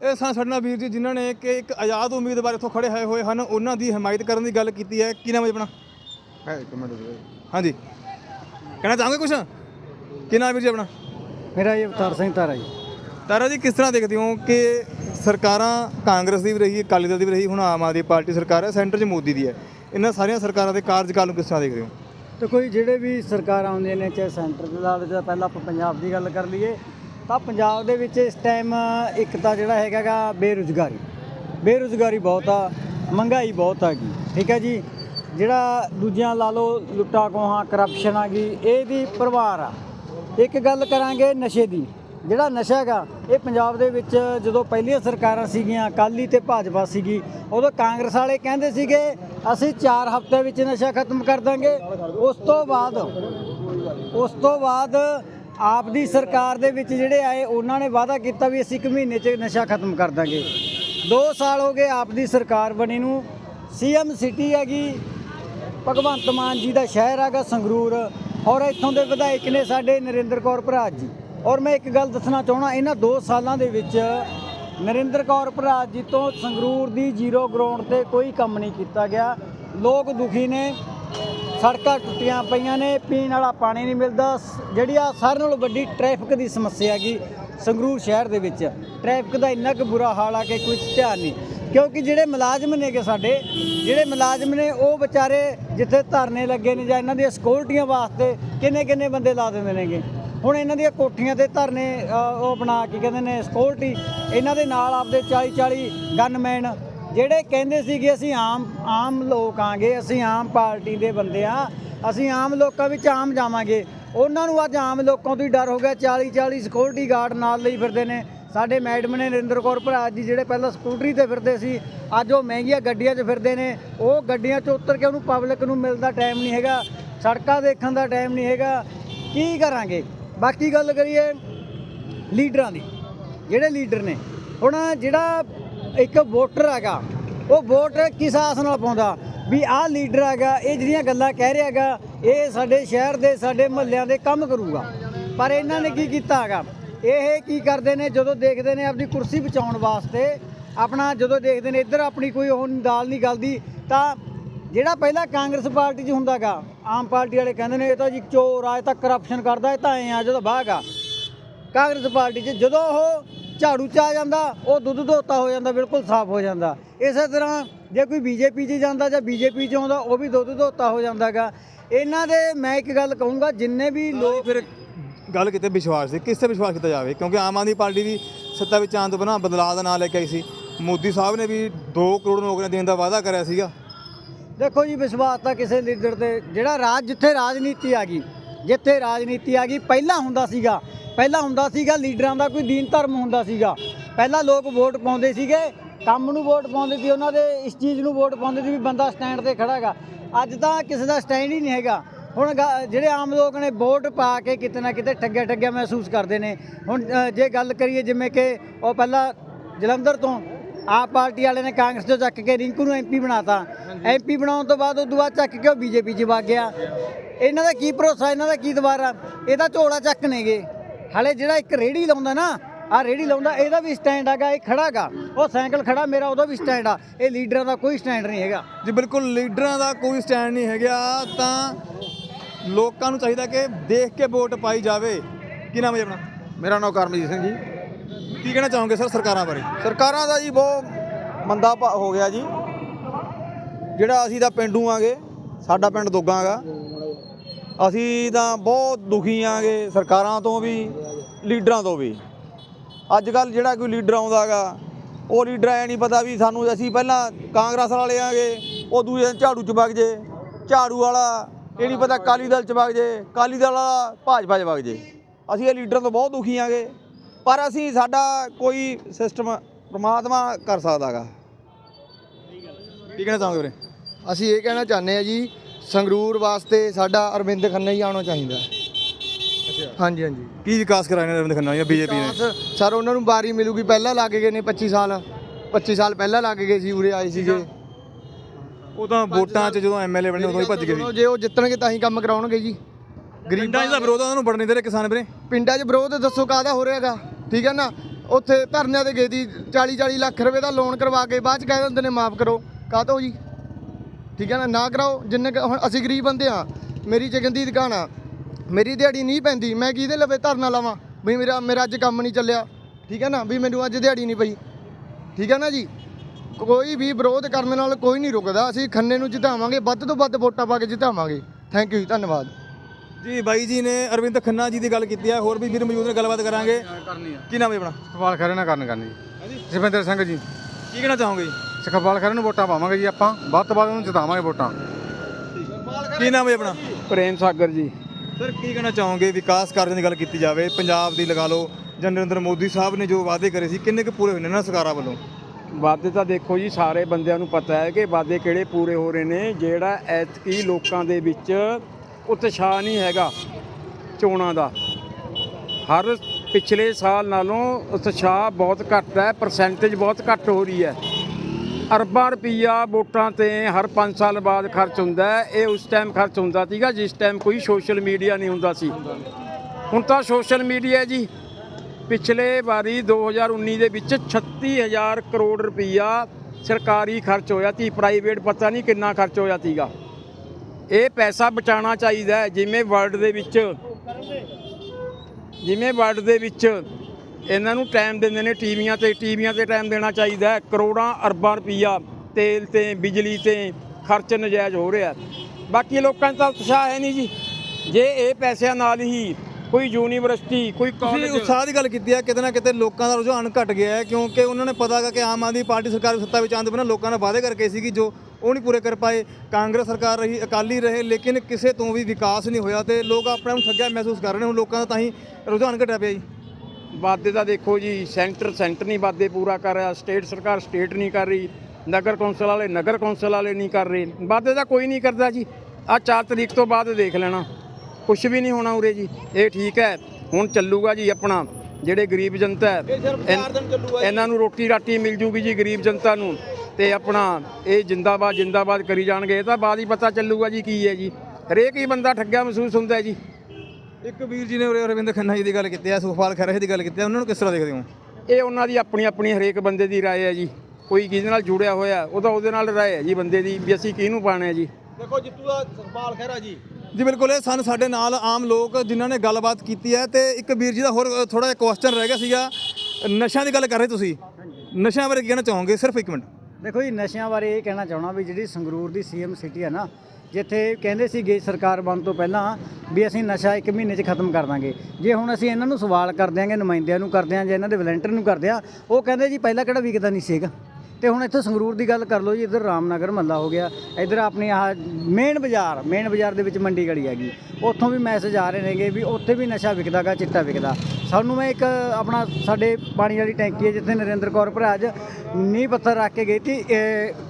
ਇਹ ਸਨ ਸਾਡੇ ਨਾਲ ਵੀਰ ਜੀ ਜਿਨ੍ਹਾਂ ਨੇ ਕਿ ਇੱਕ ਆਜ਼ਾਦ ਉਮੀਦਵਾਰ ਇੱਥੋਂ ਖੜੇ ਹੋਏ ਹੋਏ ਹਨ ਉਹਨਾਂ ਦੀ ਹਮਾਇਤ ਕਰਨ ਦੀ ਗੱਲ ਕੀਤੀ ਹੈ। ਕੀ ਨਾਮ ਹੈ ਆਪਣਾ? ਹੈ ਇੱਕ ਮਿੰਟ। ਹਾਂਜੀ। ਕਹਿਣਾ ਚਾਹੋਗੇ ਕੁਝ ਕੀ ਨਾਮ ਵੀਰ ਜੀ ਆਪਣਾ? ਮੇਰਾ ਇਹ ਅਵਤਾਰ ਸਿੰਘ ਤਾਰਾ ਜੀ। ਤਾਰਾ ਜੀ, ਕਿਸ ਤਰ੍ਹਾਂ ਦੇਖਦੇ ਹੋ ਕਿ ਸਰਕਾਰਾਂ, ਕਾਂਗਰਸ ਦੀ ਵੀ ਰਹੀ, ਅਕਾਲੀ ਦਲ ਦੀ ਵੀ ਰਹੀ, ਹੁਣ ਆਮ ਆਦਮੀ ਪਾਰਟੀ ਸਰਕਾਰ ਹੈ, ਸੈਂਟਰ 'ਚ ਮੋਦੀ ਦੀ ਹੈ। ਇਹਨਾਂ ਸਾਰੀਆਂ ਸਰਕਾਰਾਂ ਦੇ ਕਾਰਜਕਾਲ ਨੂੰ ਕਿਸ ਤਰ੍ਹਾਂ ਦੇਖਦੇ ਹੋ? ਤੇ ਕੋਈ ਜਿਹੜੇ ਵੀ ਸਰਕਾਰ ਆਉਂਦੀਆਂ ਨੇ, ਚਾਹੇ ਸੈਂਟਰ ਦੇ ਨਾਲ ਜਾਂ ਪਹਿਲਾਂ ਆਪਾਂ ਪੰਜਾਬ ਦੀ ਗੱਲ ਕਰ ਲਈਏ, ਤਾਂ ਪੰਜਾਬ ਦੇ ਵਿੱਚ ਇਸ ਟਾਈਮ ਇੱਕ ਤਾਂ ਜਿਹੜਾ ਹੈਗਾਗਾ, ਬੇਰੁਜ਼ਗਾਰੀ। ਬੇਰੁਜ਼ਗਾਰੀ ਬਹੁਤ ਆ, ਮਹਿੰਗਾਈ ਬਹੁਤ ਆ ਗਈ, ਠੀਕ ਹੈ ਜੀ? ਜਿਹੜਾ ਦੂਜਿਆਂ ਲਾ ਲਓ ਲੁੱਟਾ ਖੋਹਾਂ ਕਰਪਸ਼ਨ ਆ ਗਈ, ਇਹਦੀ ਪਰਿਵਾਰ ਆ। ਇੱਕ ਗੱਲ ਕਰਾਂਗੇ, ਨਸ਼ੇ ਦੀ। ਜਿਹੜਾ ਨਸ਼ਾ ਹੈਗਾ, ਇਹ ਪੰਜਾਬ ਦੇ ਵਿੱਚ ਜਦੋਂ ਪਹਿਲੀਆਂ ਸਰਕਾਰਾਂ ਸੀਗੀਆਂ, ਅਕਾਲੀ ਤੇ ਭਾਜਪਾ ਸੀਗੀ, ਉਦੋਂ ਕਾਂਗਰਸ ਵਾਲੇ ਕਹਿੰਦੇ ਸੀਗੇ, ਅਸੀਂ 4 ਹਫ਼ਤੇ ਵਿੱਚ ਨਸ਼ਾ ਖਤਮ ਕਰ ਦਾਂਗੇ। ਉਸ ਤੋਂ ਬਾਅਦ, ਉਸ ਤੋਂ ਬਾਅਦ ਆਪ ਦੀ ਸਰਕਾਰ ਦੇ ਵਿੱਚ ਜਿਹੜੇ ਆਏ, ਉਹਨਾਂ ਨੇ ਵਾਅਦਾ ਕੀਤਾ ਵੀ ਅਸੀਂ ਇੱਕ ਮਹੀਨੇ 'ਚ ਨਸ਼ਾ ਖਤਮ ਕਰ ਦਾਂਗੇ। 2 ਸਾਲ ਹੋ ਗਏ ਆਪ ਦੀ ਸਰਕਾਰ ਬਣੀ ਨੂੰ। ਸੀਐਮ ਸਿਟੀ ਹੈਗੀ, ਭਗਵੰਤ ਮਾਨ ਜੀ ਦਾ ਸ਼ਹਿਰ ਹੈਗਾ ਸੰਗਰੂਰ, ਔਰ ਇੱਥੋਂ ਦੇ ਵਿਧਾਇਕ ਨੇ ਸਾਡੇ ਨਰਿੰਦਰ ਕੌਰ ਭਰਾਜ ਜੀ। ਔਰ ਮੈਂ ਇੱਕ ਗੱਲ ਦੱਸਣਾ ਚਾਹਣਾ ਇਹਨਾਂ 2 ਸਾਲਾਂ ਦੇ ਵਿੱਚ ਨਰਿੰਦਰ ਕੌਰ ਭਰਾ ਜੀ ਤੋਂ ਸੰਗਰੂਰ ਦੀ ਜ਼ੀਰੋ ਗਰਾਊਂਡ ਤੇ ਕੋਈ ਕੰਮ ਨਹੀਂ ਕੀਤਾ ਗਿਆ। ਲੋਕ ਦੁਖੀ ਨੇ, ਸੜਕਾਂ ਟੁੱਟੀਆਂ ਪਈਆਂ ਨੇ, ਪੀਣ ਵਾਲਾ ਪਾਣੀ ਨਹੀਂ ਮਿਲਦਾ। ਸ- ਜਿਹੜੀ ਆ ਸਾਰਿਆਂ ਨਾਲੋਂ ਵੱਡੀ ਟ੍ਰੈਫਿਕ ਦੀ ਸਮੱਸਿਆ ਹੈਗੀ ਸੰਗਰੂਰ ਸ਼ਹਿਰ ਦੇ ਵਿੱਚ। ਟ੍ਰੈਫਿਕ ਦਾ ਇੰਨਾ ਕੁ ਬੁਰਾ ਹਾਲ ਆ ਕਿ ਕੋਈ ਧਿਆਨ ਨਹੀਂ। ਕਿਉਂਕਿ ਜਿਹੜੇ ਮੁਲਾਜ਼ਮ ਨੇਗੇ ਸਾਡੇ, ਜਿਹੜੇ ਮੁਲਾਜ਼ਮ ਨੇ ਉਹ ਵਿਚਾਰੇ ਜਿੱਥੇ ਧਰਨੇ ਲੱਗੇ ਨੇ ਜਾਂ ਇਹਨਾਂ ਦੀਆਂ ਸਿਕਿਉਰਟੀਆਂ ਵਾਸਤੇ ਕਿੰਨੇ ਕਿੰਨੇ ਬੰਦੇ ਲਾ ਦਿੰਦੇ ਨੇਗੇ। ਹੁਣ ਇਹਨਾਂ ਦੀਆਂ ਕੋਠੀਆਂ ਤੇ ਧਰਨੇ ਉਹ ਬਣਾ ਕੇ ਕਹਿੰਦੇ ਨੇ ਸਿਕਿਉਰਟੀ ਇਹਨਾਂ ਦੇ ਨਾਲ ਆਪਦੇ 40 40 ਗਨਮੈਨ ਜਿਹੜੇ ਕਹਿੰਦੇ ਸੀ ਕਿ ਅਸੀਂ ਆਮ ਆਮ ਲੋਕ ਆਂਗੇ, ਅਸੀਂ ਆਮ ਪਾਰਟੀ ਦੇ ਬੰਦੇ ਆ, ਅਸੀਂ ਆਮ ਲੋਕਾਂ ਵਿੱਚ ਆਮ ਜਾਵਾਂਗੇ। ਉਹਨਾਂ ਨੂੰ ਅੱਜ ਆਮ ਲੋਕਾਂ ਤੋਂ ਹੀ ਡਰ ਹੋ ਗਿਆ 40 40 ਸਿਕਿਉਰਿਟੀ ਗਾਰਡ ਨਾਲ ਲਈ ਫਿਰਦੇ ਨੇ। ਸਾਡੇ ਮੈਡਮ ਨੇ ਨਰਿੰਦਰ ਕੌਰ ਭਰਾ ਜੀ ਜਿਹੜੇ ਪਹਿਲਾਂ ਸਕੂਟਰੀ ਤੇ ਫਿਰਦੇ ਸੀ, ਅੱਜ ਉਹ ਮਹਿੰਗੀਆਂ ਗੱਡੀਆਂ 'ਚ ਫਿਰਦੇ ਨੇ। ਉਹ ਗੱਡੀਆਂ 'ਚ ਉਤਰ ਕੇ ਉਹਨੂੰ ਪਬਲਿਕ ਨੂੰ ਮਿਲਦਾ ਟਾਈਮ ਨਹੀਂ ਹੈਗਾ, ਸੜਕਾਂ ਦੇਖਣ ਦਾ ਟਾਈਮ ਨਹੀਂ ਹੈਗਾ। ਕੀ ਕਰਾਂਗੇ? ਬਾਕੀ ਗੱਲ ਕਰੀਏ ਲੀਡਰਾਂ ਦੀ, ਜਿਹੜੇ ਲੀਡਰ ਨੇ। ਹੁਣ ਜਿਹੜਾ ਇੱਕ ਵੋਟਰ ਹੈਗਾ, ਉਹ ਵੋਟ ਕਿਸ ਆਸ ਨਾਲ ਪਾਉਂਦਾ? ਵੀ ਆਹ ਲੀਡਰ ਹੈਗਾ, ਇਹ ਜਿਹੜੀਆਂ ਗੱਲਾਂ ਕਹਿ ਰਿਹਾ ਹੈਗਾ, ਇਹ ਸਾਡੇ ਸ਼ਹਿਰ ਦੇ, ਸਾਡੇ ਮਹੱਲਿਆਂ ਦੇ ਕੰਮ ਕਰੂਗਾ। ਪਰ ਇਹਨਾਂ ਨੇ ਕੀ ਕੀਤਾ ਹੈਗਾ? ਇਹ ਕੀ ਕਰਦੇ ਨੇ, ਜਦੋਂ ਦੇਖਦੇ ਨੇ ਆਪਣੀ ਕੁਰਸੀ ਬਚਾਉਣ ਵਾਸਤੇ, ਆਪਣਾ ਜਦੋਂ ਦੇਖਦੇ ਨੇ ਇੱਧਰ ਆਪਣੀ ਕੋਈ ਉਹ ਦਾਲ ਨਹੀਂ ਗਲਦੀ, ਤਾਂ ਜਿਹੜਾ ਪਹਿਲਾਂ ਕਾਂਗਰਸ ਪਾਰਟੀ 'ਚ ਹੁੰਦਾਗਾ ਆਮ ਪਾਰਟੀ ਵਾਲੇ ਕਹਿੰਦੇ ਨੇ ਇਹ ਤਾਂ ਜੀ ਚੋਰ ਆ ਇਹ ਤਾਂ ਕਰਪਸ਼ਨ ਕਰਦਾ ਇਹ ਤਾਂ ਐ ਆ ਜਦੋਂ ਬਾਗਾ ਕਾਂਗਰਸ ਪਾਰਟੀ 'ਚ ਜਦੋਂ ਉਹ ਝਾੜੂ 'ਚ ਆ ਜਾਂਦਾ ਉਹ ਦੁੱਧ ਧੋਤਾ ਹੋ ਜਾਂਦਾ ਬਿਲਕੁਲ ਸਾਫ਼ ਹੋ ਜਾਂਦਾ। ਇਸੇ ਤਰ੍ਹਾਂ ਜੇ ਕੋਈ ਬੀਜੇਪੀ 'ਚ ਜਾਂਦਾ ਜਾਂ ਬੀਜੇਪੀ 'ਚ ਆਉਂਦਾ ਉਹ ਵੀ ਦੁੱਧ ਧੋਤਾ ਹੋ ਜਾਂਦਾਗਾ। ਇਹਨਾਂ ਦੇ ਮੈਂ ਇੱਕ ਗੱਲ ਕਹੂੰਗਾ ਜਿੰਨੇ ਵੀ ਲੋਕ ਫਿਰ ਗੱਲ ਕਿਤੇ ਵਿਸ਼ਵਾਸ ਦੀ ਕਿਸ ਤੇ ਵਿਸ਼ਵਾਸ ਕੀਤਾ ਜਾਵੇ? ਕਿਉਂਕਿ ਆਮ ਆਦਮੀ ਪਾਰਟੀ ਦੀ ਸੱਤਾ ਵਿੱਚ ਆਉਣ ਤੋਂ ਪਹਿਲਾਂ ਬਦਲਾਅ ਦਾ ਨਾਂ ਲੈ ਕੇ ਆਈ ਸੀ। ਮੋਦੀ ਸਾਹਿਬ ਨੇ ਵੀ 2 ਕਰੋੜ ਨੌਕਰੀਆਂ ਦੇਣ ਦਾ ਵਾਅਦਾ ਕਰਿਆ ਸੀਗਾ। ਦੇਖੋ ਜੀ, ਵਿਸ਼ਵਾਸ ਤਾਂ ਕਿਸੇ ਲੀਡਰ ਤੇ, ਜਿਹੜਾ ਰਾਜ, ਜਿੱਥੇ ਰਾਜਨੀਤੀ ਆ ਗਈ, ਜਿੱਥੇ ਰਾਜਨੀਤੀ ਆ ਗਈ, ਪਹਿਲਾਂ ਹੁੰਦਾ ਸੀਗਾ, ਪਹਿਲਾਂ ਹੁੰਦਾ ਸੀਗਾ ਲੀਡਰਾਂ ਦਾ ਕੋਈ ਦੀਨ ਧਰਮ ਹੁੰਦਾ ਸੀਗਾ। ਪਹਿਲਾਂ ਲੋਕ ਵੋਟ ਪਾਉਂਦੇ ਸੀਗੇ, ਕੰਮ ਨੂੰ ਵੋਟ ਪਾਉਂਦੇ ਸੀ, ਉਹਨਾਂ ਦੇ ਇਸ ਚੀਜ਼ ਨੂੰ ਵੋਟ ਪਾਉਂਦੇ ਸੀ ਵੀ ਬੰਦਾ ਸਟੈਂਡ ਤੇ ਖੜਾ ਹੈਗਾ। ਅੱਜ ਤਾਂ ਕਿਸੇ ਦਾ ਸਟੈਂਡ ਹੀ ਨਹੀਂ ਹੈਗਾ। ਹੁਣ ਗ- ਜਿਹੜੇ ਆਮ ਲੋਕ ਨੇ, ਵੋਟ ਪਾ ਕੇ ਕਿਤੇ ਨਾ ਕਿਤੇ ਠੱਗਿਆ ਠੱਗਿਆ ਮਹਿਸੂਸ ਕਰਦੇ ਨੇ। ਹੁਣ ਜੇ ਗੱਲ ਕਰੀਏ ਜਿਵੇਂ ਕਿ ਉਹ ਪਹਿਲਾਂ ਜਲੰਧਰ ਤੋਂ ਆਪ ਪਾਰਟੀ ਵਾਲੇ ਨੇ ਕਾਂਗਰਸ ਤੋਂ ਚੱਕ ਕੇ ਰਿੰਕੂ ਨੂੰ ਐਮਪੀ ਬਣਾਤਾ। ਐਮਪੀ ਬਣਾਉਣ ਤੋਂ ਬਾਅਦ ਉਦੋਂ ਬਾਅਦ ਚੱਕ ਕੇ ਉਹ ਬੀਜੇਪੀ 'ਚ ਵਗ ਗਿਆ। ਇਹਨਾਂ ਦਾ ਕੀ ਭਰੋਸਾ ਇਹਨਾਂ ਦਾ ਕੀ ਦਵਾਰਾ ਇਹਦਾ ਝੋਲਾ ਚੱਕ ਨੇਗੇ। ਹਲੇ ਜਿਹੜਾ ਇੱਕ ਰੇੜੀ ਲਾਉਂਦਾ ਨਾ ਆ ਰੇੜੀ ਲਾਉਂਦਾ ਇਹਦਾ ਵੀ ਸਟੈਂਡ ਹੈਗਾ ਇਹ ਖੜਾਗਾ। ਉਹ ਸਾਈਕਲ ਖੜਾ ਮੇਰਾ ਉਹਦਾ ਵੀ ਸਟੈਂਡ ਆ। ਇਹ ਲੀਡਰਾਂ ਦਾ ਕੋਈ ਸਟੈਂਡ ਨਹੀਂ ਹੈਗਾ। ਜੀ ਬਿਲਕੁਲ ਲੀਡਰਾਂ ਦਾ ਕੋਈ ਸਟੈਂਡ ਨਹੀਂ ਹੈਗਾ। ਤਾਂ ਲੋਕਾਂ ਨੂੰ ਚਾਹੀਦਾ ਕਿ ਦੇਖ ਕੇ ਵੋਟ ਪਾਈ ਜਾਵੇ। ਕੀ ਨਾਮ ਹੈ ਆਪਣਾ? ਮੇਰਾ ਨਾਮ ਕਰਮਜੀਤ ਸਿੰਘ ਜੀ। ਕੀ ਕਹਿਣਾ ਚਾਹੋਗੇ ਸਰ ਸਰਕਾਰਾਂ ਬਾਰੇ? ਸਰਕਾਰਾਂ ਦਾ ਜੀ ਬਹੁਤ ਮੰਦਾ ਭਾ ਹੋ ਗਿਆ ਜੀ। ਜਿਹੜਾ ਅਸੀਂ ਤਾਂ ਪਿੰਡੂ ਆਂਗੇ, ਸਾਡਾ ਪਿੰਡ ਦੋਗਾਂਗਾ ਅਸੀਂ ਤਾਂ ਬਹੁਤ ਦੁਖੀ ਆਂਗੇ ਸਰਕਾਰਾਂ ਤੋਂ ਵੀ, ਲੀਡਰਾਂ ਤੋਂ ਵੀ। ਅੱਜ ਕੱਲ ਜਿਹੜਾ ਕੋਈ ਲੀਡਰ ਆਉਂਦਾਗਾ ਉਹ ਲੀਡਰ ਐ ਨਹੀਂ ਪਤਾ ਵੀ ਸਾਨੂੰ ਅਸੀਂ ਪਹਿਲਾਂ ਕਾਂਗਰਸ ਵਾਲੇ ਆਂਗੇ, ਉਹ ਦੂਜੇ ਦਿਨ ਝਾੜੂ ਚ ਵਗ ਜੇ। ਝਾੜੂ ਵਾਲਾ, ਇਹ ਨਹੀਂ ਪਤਾ ਕਾਲੀ ਦਲ ਚ ਵਗ ਜੇ ਕਾਲੀ ਦਲ ਵਾਲਾ ਭਾਜਪਾ ਚ ਵਗ ਜੇ। ਅਸੀਂ ਇਹ ਲੀਡਰਾਂ ਤੋਂ ਬਹੁਤ ਦੁਖੀ ਆਂਗੇ। ਪਰ ਅਸੀਂ ਸਾਡਾ ਕੋਈ ਸਿਸਟਮ ਪ੍ਰਮਾਤਮਾ ਕਰ ਸਕਦਾਗਾ। ਕੀ ਕਹਿਣਾ ਚਾਹੋਗੇ ਵੀਰੇ? ਅਸੀਂ ਇਹ ਕਹਿਣਾ ਚਾਹੁੰਦੇ ਆ ਜੀ ਸੰਗਰੂਰ ਵਾਸਤੇ ਸਾਡਾ ਅਰਵਿੰਦ ਖੰਨਾ ਹੀ ਆਉਣਾ ਚਾਹੀਦਾ। ਹਾਂਜੀ ਹਾਂਜੀ। ਕੀ ਵਿਕਾਸ ਕਰਾਇਆ ਨੇ ਰਵਿੰਦਰ ਖੰਨਾ ਜਾਂ ਬੀਜੇਪੀ ਨੇ? ਸਰ ਉਹਨਾਂ ਨੂੰ ਵਾਰੀ ਮਿਲੂਗੀ ਪਹਿਲਾਂ ਲੱਗ ਗਏ ਨੇ 25 ਸਾਲ। 25 ਸਾਲ ਪਹਿਲਾਂ ਲੱਗ ਗਏ ਸੀ ਉਰੇ ਆਏ ਸੀਗੇ। ਉਹ ਤਾਂ ਵੋਟਾਂ 'ਚ ਜਦੋਂ ਐਮਐਲਏ ਬਣੇ ਉਦੋਂ ਹੀ ਭੱਜ ਗਏ ਸੀ। ਜੇ ਉਹ ਜਿੱਤਣਗੇ ਤਾਂ ਹੀ ਕੰਮ ਕਰਾਉਣਗੇ ਜੀ। ਗਰੀਬਾਂ ਦਾ ਵਿਰੋਧ ਆ, ਉਹਨਾਂ ਨੂੰ ਵੜਨੇ ਦੇ ਰਹੇ ਕਿਸਾਨ ਵੀਰੇ। ਪਿੰਡਾਂ 'ਚ ਵਿਰੋਧ ਦੱਸੋ ਕਾਹਦਾ ਹੋ ਰਿਹਾਗਾ ਠੀਕ ਹੈ ਨਾ? ਉੱਥੇ ਧਰਨਿਆਂ ਤੇ ਗਏ ਦੀ 40 40 ਲੱਖ ਰੁਪਏ ਦਾ ਲੋਨ ਕਰਵਾ ਕੇ ਬਾਅਦ ਚ ਕਹਿ ਦਿੰਦੇ ਨੇ ਮਾਫ ਕਰੋ। ਕਾਹਤੋਂ ਜੀ? ਠੀਕ ਹੈ ਨਾ? ਨਾ ਕਰਾਓ। ਜਿੰਨੇ ਕੁ- ਹੁਣ ਅਸੀਂ ਗਰੀਬ ਬੰਦੇ ਆ ਮੇਰੀ ਚਿਕਨ ਦੀ ਦੁਕਾਨ ਆ। ਮੇਰੀ ਦਿਹਾੜੀ ਨਹੀਂ ਪੈਂਦੀ। ਮੈਂ ਕਿਹਦੇ ਲਵੇ ਧਰਨਾ ਲਾਵਾਂ? ਵੀ ਮੇਰਾ ਮੇਰਾ ਅੱਜ ਕੰਮ ਨਹੀਂ ਚੱਲਿਆ। ਠੀਕ ਹੈ ਨਾ? ਵੀ ਮੈਨੂੰ ਅੱਜ ਦਿਹਾੜੀ ਨਹੀਂ ਪਈ। ਠੀਕ ਹੈ ਨਾ ਜੀ? ਕੋਈ ਵੀ ਵਿਰੋਧ ਕਰਨ ਨਾਲ ਕੋਈ ਨਹੀਂ ਰੁਕਦਾ। ਅਸੀਂ ਖੰਨੇ ਨੂੰ ਜਿਤਾਵਾਂਗੇ। ਵੱਧ ਤੋਂ ਵੱਧ ਵੋਟਾਂ ਪਾ ਕੇ ਜਿਤਾਵਾਂਗੇ। ਥੈਂਕ ਯੂ ਜੀ। ਧੰਨਵਾਦ। ਜੀ ਬਾਈ ਜੀ ਨੇ ਅਰਵਿੰਦ ਖੰਨਾ ਜੀ ਦੀ ਗੱਲ ਕੀਤੀ ਹੈ ਹੋਰ ਵੀ ਵੀਰ ਮੌਜੂਦ ਨੇ ਗੱਲਬਾਤ ਕਰਾਂਗੇ। ਕੀ ਨਾਮ ਹੈ ਆਪਣਾ? ਸਵਾਲ ਖਰੇ ਨਾ ਕਰਨ ਕਰਨੀ ਜਸਵਿੰਦਰ ਸਿੰਘ ਜੀ। ਕੀ ਕਹਿਣਾ ਚਾਹੋਗੇ ਜੀ? ਸੁਖਪਾਲ ਖਹਿਰਾ ਨੂੰ ਵੋਟਾਂ ਪਾਵਾਂਗੇ ਜੀ ਆਪਾਂ। ਵੱਧ ਤੋਂ ਵੱਧ ਉਹਨੂੰ ਜਿਤਾਵਾਂਗੇ ਵੋਟਾਂ। ਕੀ ਨਾਮ ਹੈ ਆਪਣਾ? ਪ੍ਰੇਮ ਸਾਗਰ ਜੀ। ਸਰ ਕੀ ਕਹਿਣਾ ਚਾਹੋਗੇ? ਵਿਕਾਸ ਕਾਰਜਾਂ ਦੀ ਗੱਲ ਕੀਤੀ ਜਾਵੇ ਪੰਜਾਬ ਦੀ ਲਗਾ ਲਓ ਜਾਂ ਨਰਿੰਦਰ ਮੋਦੀ ਸਾਹਿਬ ਨੇ ਜੋ ਵਾਅਦੇ ਕਰੇ ਸੀ ਕਿੰਨੇ ਕੁ ਪੂਰੇ ਹੋਏ ਨੇ ਇਹਨਾਂ ਸਰਕਾਰਾਂ ਵੱਲੋਂ? ਵਾਅਦੇ ਤਾਂ ਦੇਖੋ ਜੀ ਸਾਰੇ ਬੰਦਿਆਂ ਨੂੰ ਪਤਾ ਹੈ ਕਿ ਵਾਅਦੇ ਕਿਹੜੇ ਪੂਰੇ ਹੋ ਰਹੇ ਨੇ ਜਿਹੜਾ ਐਤਕੀ ਲੋਕਾਂ ਦੇ ਵਿੱਚ ਉਤਸ਼ਾਹ ਨਹੀਂ ਹੈਗਾ ਚੋਣਾਂ ਦਾ। ਹਰ ਪਿਛਲੇ ਸਾਲ ਨਾਲੋਂ ਉਤਸ਼ਾਹ ਬਹੁਤ ਘੱਟ ਹੈ ਪਰਸੈਂਟੇਜ ਬਹੁਤ ਘੱਟ ਹੋ ਰਹੀ ਹੈ। ਅਰਬਾਂ ਰੁਪਈਆ ਵੋਟਾਂ ਤੇ ਹਰ 5 ਸਾਲ ਬਾਅਦ ਖਰਚ ਹੁੰਦਾ ਇਹ ਉਸ ਟਾਈਮ ਖਰਚ ਹੁੰਦਾ ਸੀਗਾ, ਜਿਸ ਟਾਈਮ ਕੋਈ ਸੋਸ਼ਲ ਮੀਡੀਆ ਨਹੀਂ ਹੁੰਦਾ ਸੀ। ਹੁਣ ਤਾਂ ਸੋਸ਼ਲ ਮੀਡੀਆ ਜੀ। ਪਿਛਲੇ ਵਾਰੀ 2019 ਦੇ ਵਿੱਚ 36000 ਕਰੋੜ ਰੁਪਈਆ ਸਰਕਾਰੀ ਖਰਚ ਹੋਇਆ ਸੀ ਪ੍ਰਾਈਵੇਟ ਪਤਾ ਨਹੀਂ ਕਿੰਨਾ ਖਰਚ ਹੋਇਆ ਸੀਗਾ। ਇਹ ਪੈਸਾ ਬਚਾਉਣਾ ਚਾਹੀਦਾ ਹੈ ਜਿਵੇਂ ਵਰਲਡ ਦੇ ਵਿੱਚ। ਜਿਵੇਂ ਵਰਲਡ ਦੇ ਵਿੱਚ ਇਹਨਾਂ ਨੂੰ ਟਾਈਮ ਦਿੰਦੇ ਨੇ ਟੀਵੀਆਂ ਤੇ ਟੀਵੀਆਂ ਤੇ ਟਾਈਮ ਦੇਣਾ ਚਾਹੀਦਾ ਹੈ। ਕਰੋੜਾਂ ਅਰਬਾਂ ਰੁਪਈਆ ਤੇਲ ਤੇ ਬਿਜਲੀ ਤੇ ਖਰਚ ਨਜਾਇਜ਼ ਹੋ ਰਿਹਾ ਬਾਕੀ ਲੋਕਾਂ 'ਚ ਤਾਂ ਉਤਸ਼ਾਹ ਹੈ ਨਹੀਂ ਜੀ। ਜੇ ਇਹ ਪੈਸਿਆਂ ਨਾਲ ਹੀ ਕੋਈ ਯੂਨੀਵਰਸਿਟੀ ਕੋਈ ਤੁਸੀਂ ਕਾਲਜ ਉਤਸ਼ਾਹ ਦੀ ਗੱਲ ਕੀਤੀ ਹੈ ਕਿਤੇ ਨਾ ਕਿਤੇ ਲੋਕਾਂ ਦਾ ਰੁਝਾਨ ਘਟ ਗਿਆ ਹੈ ਕਿਉਂਕਿ ਉਹਨਾਂ ਨੇ ਪਤਾ ਹੈਗਾ ਕਿ ਆਮ ਆਦਮੀ ਪਾਰਟੀ ਸਰਕਾਰ ਸੱਤਾ ਵਿੱਚ ਆਉਣ ਤੋਂ ਪਹਿਲਾਂ ਲੋਕਾਂ ਨੇ ਵਾਅਦੇ ਕਰਕੇ ਸੀਗੀ ਜੋ ਉਹ ਨਹੀਂ ਪੂਰੇ ਕਰ ਪਾਏ। ਕਾਂਗਰਸ ਸਰਕਾਰ ਰਹੀ ਅਕਾਲੀ ਰਹੇ ਲੇਕਿਨ ਕਿਸੇ ਤੋਂ ਵੀ ਵਿਕਾਸ ਨਹੀਂ ਹੋਇਆ ਤੇ ਲੋਕ ਆਪਣੇ ਆਪ ਨੂੰ ਠੱਗਿਆ ਮਹਿਸੂਸ ਕਰ ਰਹੇ ਨੇ। ਹੁਣ ਲੋਕਾਂ ਦਾ ਤਾਂ ਹੀ ਰੁਝਾਨ ਘਟਿਆ ਪਿਆ ਜੀ। ਵਾਅਦੇ ਦਾ ਦੇਖੋ ਜੀ ਸੈਂਟਰ ਸੈਂਟਰ ਨਹੀਂ ਵਾਅਦੇ ਪੂਰਾ ਕਰ ਰਿਹਾ। ਸਟੇਟ ਸਰਕਾਰ ਸਟੇਟ ਨਹੀਂ ਕਰ ਰਹੀ। ਨਗਰ ਕੌਂਸਲ ਵਾਲੇ ਨਗਰ ਕੌਂਸਲ ਵਾਲੇ ਨਹੀਂ ਕਰ ਰਹੇ। ਵਾਅਦੇ ਦਾ ਕੋਈ ਨਹੀਂ ਕਰਦਾ ਜੀ। ਆ 4 ਤਰੀਕ ਤੋਂ ਬਾਅਦ ਦੇਖ ਲੈਣਾ। ਕੁਝ ਵੀ ਨਹੀਂ ਹੋਣਾ ਉਰੇ ਜੀ। ਇਹ ਠੀਕ ਹੈ। ਹੁਣ ਚੱਲੂਗਾ ਜੀ ਆਪਣਾ। ਜਿਹੜੇ ਗਰੀਬ ਜਨਤਾ ਹੈ ਇਹਨਾਂ ਨੂੰ ਰੋਟੀ ਰਾਟੀ ਮਿਲ ਜੂਗੀ ਜੀ ਗਰੀਬ ਜਨਤਾ ਨੂੰ। ਤੇ ਆਪਣਾ ਇਹ ਜਿੰਦਾਬਾਦ ਜਿੰਦਾਬਾਦ ਕਰੀ ਜਾਣਗੇ ਇਹ ਤਾਂ ਬਾਅਦ ਹੀ ਪਤਾ ਚੱਲੂਗਾ ਜੀ ਕੀ ਹੈ ਜੀ ਹਰੇਕ ਹੀ ਬੰਦਾ ਠੱਗਿਆ ਮਹਿਸੂਸ ਹੁੰਦਾ ਹੈ ਜੀ ਇੱਕ ਵੀਰ ਜੀ ਨੇ ਉਰੇ ਰਵਿੰਦਰ ਖੰਨਾ ਜੀ ਦੀ ਗੱਲ ਕੀਤੀ ਹੈ ਸੁਖਪਾਲ ਖਹਿਰਾ ਜੀ ਦੀ ਗੱਲ ਕੀਤੀ ਹੈ ਉਹਨਾਂ ਨੂੰ ਕਿਸ ਤਰ੍ਹਾਂ ਦੇਖਦੇ ਹੋ ਇਹ ਉਹਨਾਂ ਦੀ ਆਪਣੀ ਆਪਣੀ ਹਰੇਕ ਬੰਦੇ ਦੀ رائے ਹੈ ਜੀ ਕੋਈ ਕਿਹਦੇ ਨਾਲ ਜੁੜਿਆ ਹੋਇਆ ਉਹ ਤਾਂ ਉਹਦੇ ਨਾਲ رائے ਹੈ ਜੀ ਬੰਦੇ ਦੀ ਵੀ ਅਸੀਂ ਕਿਹਨੂੰ ਪਾਣਾ ਹੈ ਜੀ ਦੇਖੋ ਜਿੱਤੂ ਦਾ ਸੁਖਪਾਲ ਖਹਿਰਾ ਜੀ ਜੀ ਬਿਲਕੁਲ ਇਹ ਸਨ ਸਾਡੇ ਨਾਲ ਆਮ ਲੋਕ ਜਿਨ੍ਹਾਂ ਨੇ ਗੱਲਬਾਤ ਕੀਤੀ ਹੈ ਤੇ ਇੱਕ ਵੀਰ ਜੀ ਦਾ ਹੋਰ ਥੋੜਾ ਜਿਹਾ ਕੁਐਸਚਨ ਰਹਿ ਗਿਆ ਸੀਗਾ ਨਸ਼ਿਆਂ ਦੀ ਗੱਲ ਕਰ ਰਹੇ ਤੁਸੀਂ ਨਸ਼ਿਆਂ ਬਾਰੇ ਕੀ ਕਹਿਣਾ ਚਾਹੋਗੇ ਸਿਰਫ ਇੱਕ ਮਿੰਟ ਦੇਖੋ ਜੀ, ਨਸ਼ਿਆਂ ਬਾਰੇ ਇਹ ਕਹਿਣਾ ਚਾਹਣਾ ਵੀ ਜਿਹੜੀ ਸੰਗਰੂਰ ਦੀ ਸੀਐਮ ਸਿਟੀ ਹੈ ਨਾ, ਜਿੱਥੇ ਕਹਿੰਦੇ ਸੀਗੇ ਸਰਕਾਰ ਬਣਨ ਤੋਂ ਪਹਿਲਾਂ ਵੀ ਅਸੀਂ ਨਸ਼ਾ ਇੱਕ ਮਹੀਨੇ 'ਚ ਖਤਮ ਕਰ ਦਾਂਗੇ। ਜੇ ਹੁਣ ਅਸੀਂ ਇਹਨਾਂ ਨੂੰ ਸਵਾਲ ਕਰ ਦਿਆਂਗੇ, ਨੁਮਾਇੰਦਿਆਂ ਨੂੰ ਕਰਦੇ ਆਂ ਜਾਂ ਇਹਨਾਂ ਦੇ ਵਲੰਟੀਅਰ ਨੂੰ ਕਰਦੇ ਆਂ ਉਹ ਕਹਿੰਦੇ ਜੀ ਪਹਿਲਾਂ ਕਿਹੜਾ ਵਿਕਦਾ ਨਹੀਂ ਸੀਗਾ? ਤੇ ਹੁਣ ਇੱਥੇ ਸੰਗਰੂਰ ਦੀ ਗੱਲ ਕਰ ਲਓ ਜੀ, ਇੱਧਰ ਰਾਮਨਗਰ ਮੱਲਾ ਹੋ ਗਿਆ। ਇੱਧਰ ਆਪਣੀ ਆਹ ਮੇਨ ਬਾਜ਼ਾਰ ਮੇਨ ਬਾਜ਼ਾਰ ਦੇ ਵਿੱਚ ਮੰਡੀ ਗਲੀ ਹੈਗੀ। ਉੱਥੋਂ ਵੀ ਮੈਸੇਜ ਆ ਰਹੇ ਨੇਗੇ ਵੀ ਉੱਥੇ ਵੀ ਨਸ਼ਾ ਵਿਕਦਾਗਾ ਚਿੱਟਾ ਵਿਕਦਾ। ਸਾਨੂੰ ਮੈਂ ਇੱਕ ਆਪਣਾ ਸਾਡੇ ਪਾਣੀ ਵਾਲੀ ਟੈਂਕੀ ਹੈ ਜਿੱਥੇ ਨਰਿੰਦਰ ਕੌਰ ਭਰਾਜ ਨੀਂਹ ਪੱਥਰ ਰੱਖ ਕੇ ਗਈ ਸੀ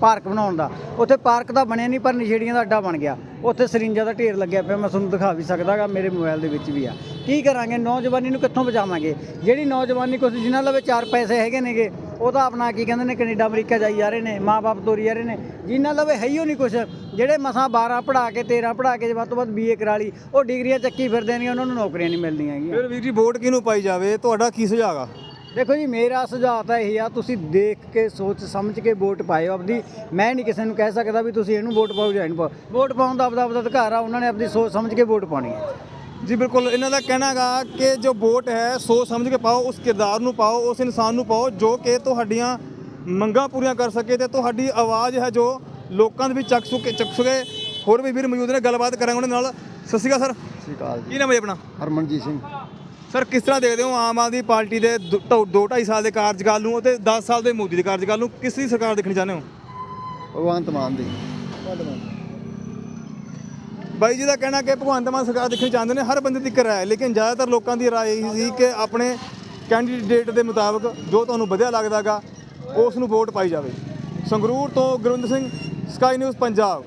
ਪਾਰਕ ਬਣਾਉਣ ਦਾ। ਉੱਥੇ ਪਾਰਕ ਤਾਂ ਬਣਿਆ ਨਹੀਂ, ਪਰ ਨਸ਼ੇੜੀਆਂ ਦਾ ਅੱਡਾ ਬਣ ਗਿਆ। ਉੱਥੇ ਸਰਿੰਜਾਂ ਦਾ ਢੇਰ ਲੱਗਿਆ ਪਿਆ, ਮੈਂ ਤੁਹਾਨੂੰ ਦਿਖਾ ਵੀ ਸਕਦਾਗਾ ਮੇਰੇ ਮੋਬਾਈਲ ਦੇ ਵਿੱਚ ਵੀ ਆ। ਕੀ ਕਰਾਂਗੇ? ਨੌਜਵਾਨੀ ਨੂੰ ਕਿੱਥੋਂ ਬਚਾਵਾਂਗੇ? ਜਿਹੜੀ ਨੌਜਵਾਨੀ ਕੁਛ ਜਿਨ੍ਹਾਂ ਲਵੇ ਚਾਰ ਪੈਸੇ ਹੈਗੇ ਨੇਗੇ ਉਹ ਤਾਂ ਆਪਣਾ ਕੀ ਕਹਿੰਦੇ ਨੇ ਕੈਨੇਡਾ ਅਮਰੀਕਾ ਜਾਈ ਜਾ ਰਹੇ ਨੇ ਮਾਪੇ ਤੋਰੀ ਜਾ ਰਹੇ ਨੇ। ਜਿਨ੍ਹਾਂ ਲਵੇ ਹੈ ਹੀ ਓ ਨਹੀਂ ਕੁਛ। ਜਿਹੜੇ ਮਸਾਂ 12 ਪੜ੍ਹਾ ਕੇ 13 ਪੜ੍ਹਾ ਕੇ ਵੱਧ ਤੋਂ ਵੱਧ ਬੀਏ ਕਰਾ ਲਈ ਉਹ ਡਿਗਰੀਆਂ ਚੱਕੀ ਫਿਰਦੇ ਨੇ ਉਹਨਾਂ ਨੂੰ ਨੌਕਰੀਆਂ ਨਹੀਂ ਮਿਲਦੀਆਂ ਹੈਗੀਆਂ। ਫਿਰ ਵੀਰ ਜੀ ਵੋਟ ਕਿਹਨੂੰ ਪਾਈ ਜਾਵੇ? ਤੁਹਾਡਾ ਕੀ ਸੁਝਾਅ ਆ? ਦੇਖੋ ਜੀ ਮੇਰਾ ਸੁਝਾਅ ਤਾਂ ਇਹ ਆ ਤੁਸੀਂ ਦੇਖ ਕੇ ਸੋਚ ਸਮਝ ਕੇ ਵੋਟ ਪਾਇਓ ਆਪਦੀ। ਮੈਂ ਨਹੀਂ ਕਿਸੇ ਨੂੰ ਕਹਿ ਸਕਦਾ ਵੀ ਤੁਸੀਂ ਇਹਨੂੰ ਵੋਟ ਪਾਓ ਜਾਂ ਇਹਨੂੰ ਪਾਓ। ਵੋਟ ਪਾਉਣ ਦਾ ਆਪਦਾ ਆਪਦਾ ਅਧਿਕਾਰ ਆ ਉਹਨਾਂ ਨੇ ਆਪਦੀ ਸੋਚ ਸਮਝ ਕੇ ਵੋਟ ਪਾਉਣੀ ਹੈ। ਜੀ ਬਿਲਕੁਲ ਇਹਨਾਂ ਦਾ ਕਹਿਣਾ ਹੈਗਾ ਕਿ ਜੋ ਵੋਟ ਹੈ ਸੋਚ ਸਮਝ ਕੇ ਪਾਓ ਉਸ ਕਿਰਦਾਰ ਨੂੰ ਪਾਓ ਉਸ ਇਨਸਾਨ ਨੂੰ ਪਾਓ ਜੋ ਕਿ ਤੁਹਾਡੀਆਂ ਮੰਗਾਂ ਪੂਰੀਆਂ ਕਰ ਸਕੇ ਤੇ ਤੁਹਾਡੀ ਆਵਾਜ਼ ਹੈ ਜੋ ਲੋਕਾਂ ਦੇ ਵਿੱਚ ਚੱਕ ਸੁਕੇ ਚੱਕ ਸਕੇ। ਹੋਰ ਵੀ ਵੀਰ ਮੌਜੂਦ ਨੇ ਗੱਲਬਾਤ ਕਰਾਂਗੇ ਉਹਨਾਂ ਨਾਲ। ਸਤਿ ਸ਼੍ਰੀ ਅਕਾਲ ਸਰ। ਸਤਿ ਸ਼੍ਰੀ ਅਕਾਲ ਕੀ ਨਾਮ ਹੈ ਜੀ ਆਪਣਾ? ਹਰਮਨਜੀਤ ਸਿੰਘ। ਸਰ ਕਿਸ ਤਰ੍ਹਾਂ ਦੇਖਦੇ ਹੋ ਆਮ ਆਦਮੀ ਪਾਰਟੀ ਦੇ 2.5 ਸਾਲ ਦੇ ਕਾਰਜਕਾਲ ਨੂੰ ਅਤੇ 10 ਸਾਲ ਦੇ ਮੋਦੀ ਦੇ ਕਾਰਜਕਾਲ ਨੂੰ? ਕਿਸ ਦੀ ਸਰਕਾਰ ਦੇਖਣੀ ਚਾਹੁੰਦੇ ਹੋ? ਭਗਵੰਤ ਮਾਨ ਦੀ। ਬਾਈ ਜੀ ਦਾ ਕਹਿਣਾ ਕਿ ਭਗਵੰਤ ਮਾਨ ਸਰਕਾਰ ਦੇਖਣੀ ਚਾਹੁੰਦੇ ਨੇ, ਹਰ ਬੰਦੇ ਦੀ ਇੱਕ ਰਾਏ ਹੈ ਲੇਕਿਨ ਜ਼ਿਆਦਾਤਰ ਲੋਕਾਂ ਦੀ ਰਾਏ ਇਹੀ ਸੀ ਕਿ ਆਪਣੇ ਕੈਂਡੀਡੇਟ ਦੇ ਮੁਤਾਬਕ ਜੋ ਤੁਹਾਨੂੰ ਵਧੀਆ ਲੱਗਦਾਗਾ, ਉਸ ਨੂੰ ਵੋਟ ਪਾਈ ਜਾਵੇ। ਸੰਗਰੂਰ ਤੋਂ ਗੁਰਵਿੰਦਰ ਸਿੰਘ ਸਕਾਈ ਨਿਊਜ਼ ਪੰਜਾਬ।